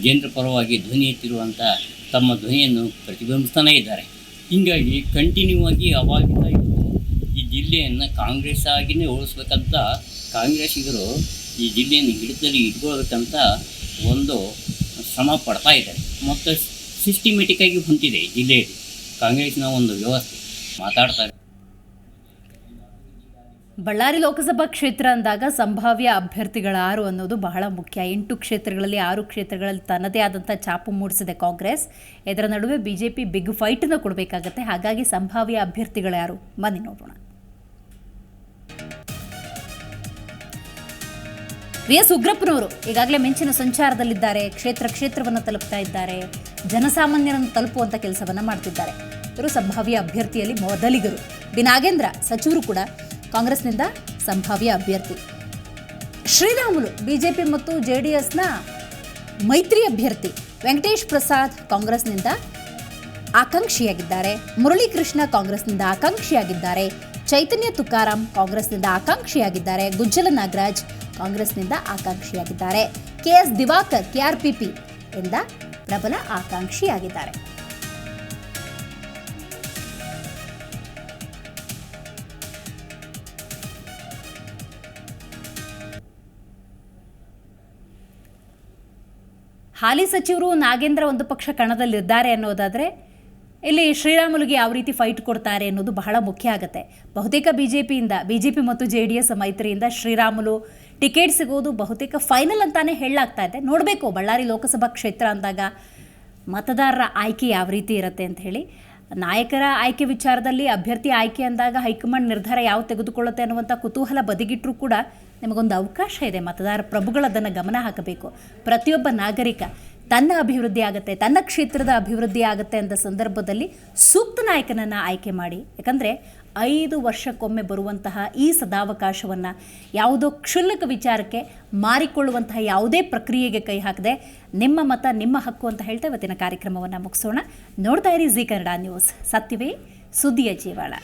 ಜನರ ಪರವಾಗಿ ಧ್ವನಿ ಎತ್ತಿರುವಂಥ ತಮ್ಮ ಧ್ವನಿಯನ್ನು ಪ್ರತಿಬಿಂಬಿಸ್ತಾನೇ ಇದ್ದಾರೆ. ಹೀಗಾಗಿ ಕಂಟಿನ್ಯೂ ಆಗಿ ಅವಾಗಿಂದ ಈ ಜಿಲ್ಲೆಯನ್ನು ಕಾಂಗ್ರೆಸ್ ಆಗಿನೇ ಉಳಿಸ್ಬೇಕಂತ ಕಾಂಗ್ರೆಸ್ಸಿಗರು ಈ ಜಿಲ್ಲೆಯನ್ನು ಹಿಡಿತದಲ್ಲಿ ಇಟ್ಕೊಳ್ಬೇಕಂತ ಒಂದು ಶ್ರಮ ಪಡ್ತಾ ಇದ್ದಾರೆ. ಮತ್ತು ಸಿಸ್ಟಿಮೆಟಿಕ್ ಆಗಿ ಹೊಂಟಿದೆ ಜಿಲ್ಲೆಯಲ್ಲಿ ಕಾಂಗ್ರೆಸ್ನ ಒಂದು ವ್ಯವಸ್ಥೆ. ಮಾತಾಡ್ತಾರೆ. ಬಳ್ಳಾರಿ ಲೋಕಸಭಾ ಕ್ಷೇತ್ರ ಅಂದಾಗ ಸಂಭಾವ್ಯ ಅಭ್ಯರ್ಥಿಗಳಾರು ಅನ್ನೋದು ಬಹಳ ಮುಖ್ಯ. ಎಂಟು ಕ್ಷೇತ್ರಗಳಲ್ಲಿ ಆರು ಕ್ಷೇತ್ರಗಳಲ್ಲಿ ತನ್ನದೇ ಆದಂಥ ಛಾಪು ಮೂಡಿಸಿದೆ ಕಾಂಗ್ರೆಸ್. ಇದರ ನಡುವೆ ಬಿಜೆಪಿ ಬಿಗ್ ಫೈಟನ್ನು ಕೊಡಬೇಕಾಗತ್ತೆ. ಹಾಗಾಗಿ ಸಂಭಾವ್ಯ ಅಭ್ಯರ್ಥಿಗಳ್ಯಾರು ಬನ್ನಿ ನೋಡೋಣ. ವಿ ಎಸ್ ಉಗ್ರಪ್ಪನವರು ಈಗಾಗಲೇ ಮಿಂಚಿನ ಸಂಚಾರದಲ್ಲಿದ್ದಾರೆ. ಕ್ಷೇತ್ರ ಕ್ಷೇತ್ರವನ್ನು ತಲುಪ್ತಾ ಇದ್ದಾರೆ. ಜನಸಾಮಾನ್ಯರನ್ನು ತಲುಪುವಂಥ ಕೆಲಸವನ್ನು ಮಾಡ್ತಿದ್ದಾರೆ. ಇವರು ಸಂಭಾವ್ಯ ಅಭ್ಯರ್ಥಿಯಲ್ಲಿ ಮೊದಲಿಗರು. ಬಿ ನಾಗೇಂದ್ರ, ಸಚಿವರು ಕೂಡ ಕಾಂಗ್ರೆಸ್ನಿಂದ ಸಂಭಾವ್ಯ ಅಭ್ಯರ್ಥಿ. ಶ್ರೀರಾಮುಲು, ಬಿಜೆಪಿ ಮತ್ತು ಜೆ ಡಿ ಎಸ್ನ ಮೈತ್ರಿ ಅಭ್ಯರ್ಥಿ ವೆಂಕಟೇಶ್ ಪ್ರಸಾದ್ ಕಾಂಗ್ರೆಸ್ನಿಂದ ಆಕಾಂಕ್ಷಿಯಾಗಿದ್ದಾರೆ. ಮುರಳೀಕೃಷ್ಣ ಕಾಂಗ್ರೆಸ್ನಿಂದ ಆಕಾಂಕ್ಷಿಯಾಗಿದ್ದಾರೆ. ಚೈತನ್ಯ ತುಕಾರಾಂ ಕಾಂಗ್ರೆಸ್ನಿಂದ ಆಕಾಂಕ್ಷಿಯಾಗಿದ್ದಾರೆ. ಗುಜ್ಜಲ ನಾಗರಾಜ್ ಕಾಂಗ್ರೆಸ್ನಿಂದ ಆಕಾಂಕ್ಷಿಯಾಗಿದ್ದಾರೆ. ಕೆಎಸ್ ದಿವಾಕರ್ ಕೆಆರ್ಪಿಪಿ ಎಂದ ಪ್ರಬಲ ಆಕಾಂಕ್ಷಿಯಾಗಿದ್ದಾರೆ. ಹಾಲಿ ಸಚಿವರು ನಾಗೇಂದ್ರ ಒಂದು ಪಕ್ಷ ಕಣದಲ್ಲಿದ್ದಾರೆ ಅನ್ನೋದಾದರೆ, ಇಲ್ಲಿ ಶ್ರೀರಾಮುಲುಗೆ ಯಾವ ರೀತಿ ಫೈಟ್ ಕೊಡ್ತಾರೆ ಅನ್ನೋದು ಬಹಳ ಮುಖ್ಯ ಆಗುತ್ತೆ. ಬಹುತೇಕ ಬಿ ಜೆ ಪಿಯಿಂದ ಬಿ ಜೆ ಪಿ ಮತ್ತು ಜೆ ಡಿ ಎಸ್ ಮೈತ್ರಿಯಿಂದ ಶ್ರೀರಾಮುಲು ಟಿಕೆಟ್ ಸಿಗೋದು ಬಹುತೇಕ ಫೈನಲ್ ಅಂತಾನೆ ಹೇಳಲಾಗ್ತಾ ಇದೆ. ನೋಡಬೇಕು, ಬಳ್ಳಾರಿ ಲೋಕಸಭಾ ಕ್ಷೇತ್ರ ಅಂದಾಗ ಮತದಾರರ ಆಯ್ಕೆ ಯಾವ ರೀತಿ ಇರುತ್ತೆ ಅಂತ ಹೇಳಿ. ನಾಯಕರ ಆಯ್ಕೆ ವಿಚಾರದಲ್ಲಿ ಅಭ್ಯರ್ಥಿ ಆಯ್ಕೆ ಅಂದಾಗ ಹೈಕಮಾಂಡ್ ನಿರ್ಧಾರ ಯಾವ ತೆಗೆದುಕೊಳ್ಳುತ್ತೆ ಅನ್ನುವಂಥ ಕುತೂಹಲ ಬದಿಗಿಟ್ಟರೂ ಕೂಡ ನಿಮಗೊಂದು ಅವಕಾಶ ಇದೆ. ಮತದಾರ ಪ್ರಭುಗಳು ಅದನ್ನು ಗಮನ ಹಾಕಬೇಕು. ಪ್ರತಿಯೊಬ್ಬ ನಾಗರಿಕ ತನ್ನ ಅಭಿವೃದ್ಧಿ ಆಗುತ್ತೆ, ತನ್ನ ಕ್ಷೇತ್ರದ ಅಭಿವೃದ್ಧಿ ಆಗುತ್ತೆ ಅಂತ ಸಂದರ್ಭದಲ್ಲಿ ಸೂಕ್ತ ನಾಯಕನನ್ನು ಆಯ್ಕೆ ಮಾಡಿ. ಯಾಕಂದರೆ ಐದು ವರ್ಷಕ್ಕೊಮ್ಮೆ ಬರುವಂತಹ ಈ ಸದಾವಕಾಶವನ್ನು ಯಾವುದೋ ಕ್ಷುಲ್ಲಕ ವಿಚಾರಕ್ಕೆ ಮಾರಿಕೊಳ್ಳುವಂತಹ ಯಾವುದೇ ಪ್ರಕ್ರಿಯೆಗೆ ಕೈ ಹಾಕದೆ ನಿಮ್ಮ ಮತ, ನಿಮ್ಮ ಹಕ್ಕು ಅಂತ ಹೇಳ್ತಾ ಇವತ್ತಿನ ಕಾರ್ಯಕ್ರಮವನ್ನು ಮುಗಿಸೋಣ. ನೋಡ್ತಾ ಇರಿ ಜಿ ಕನ್ನಡ ನ್ಯೂಸ್. ಸತ್ಯವೇ ಸುದ್ದಿಯ ಜೀವಾಳ.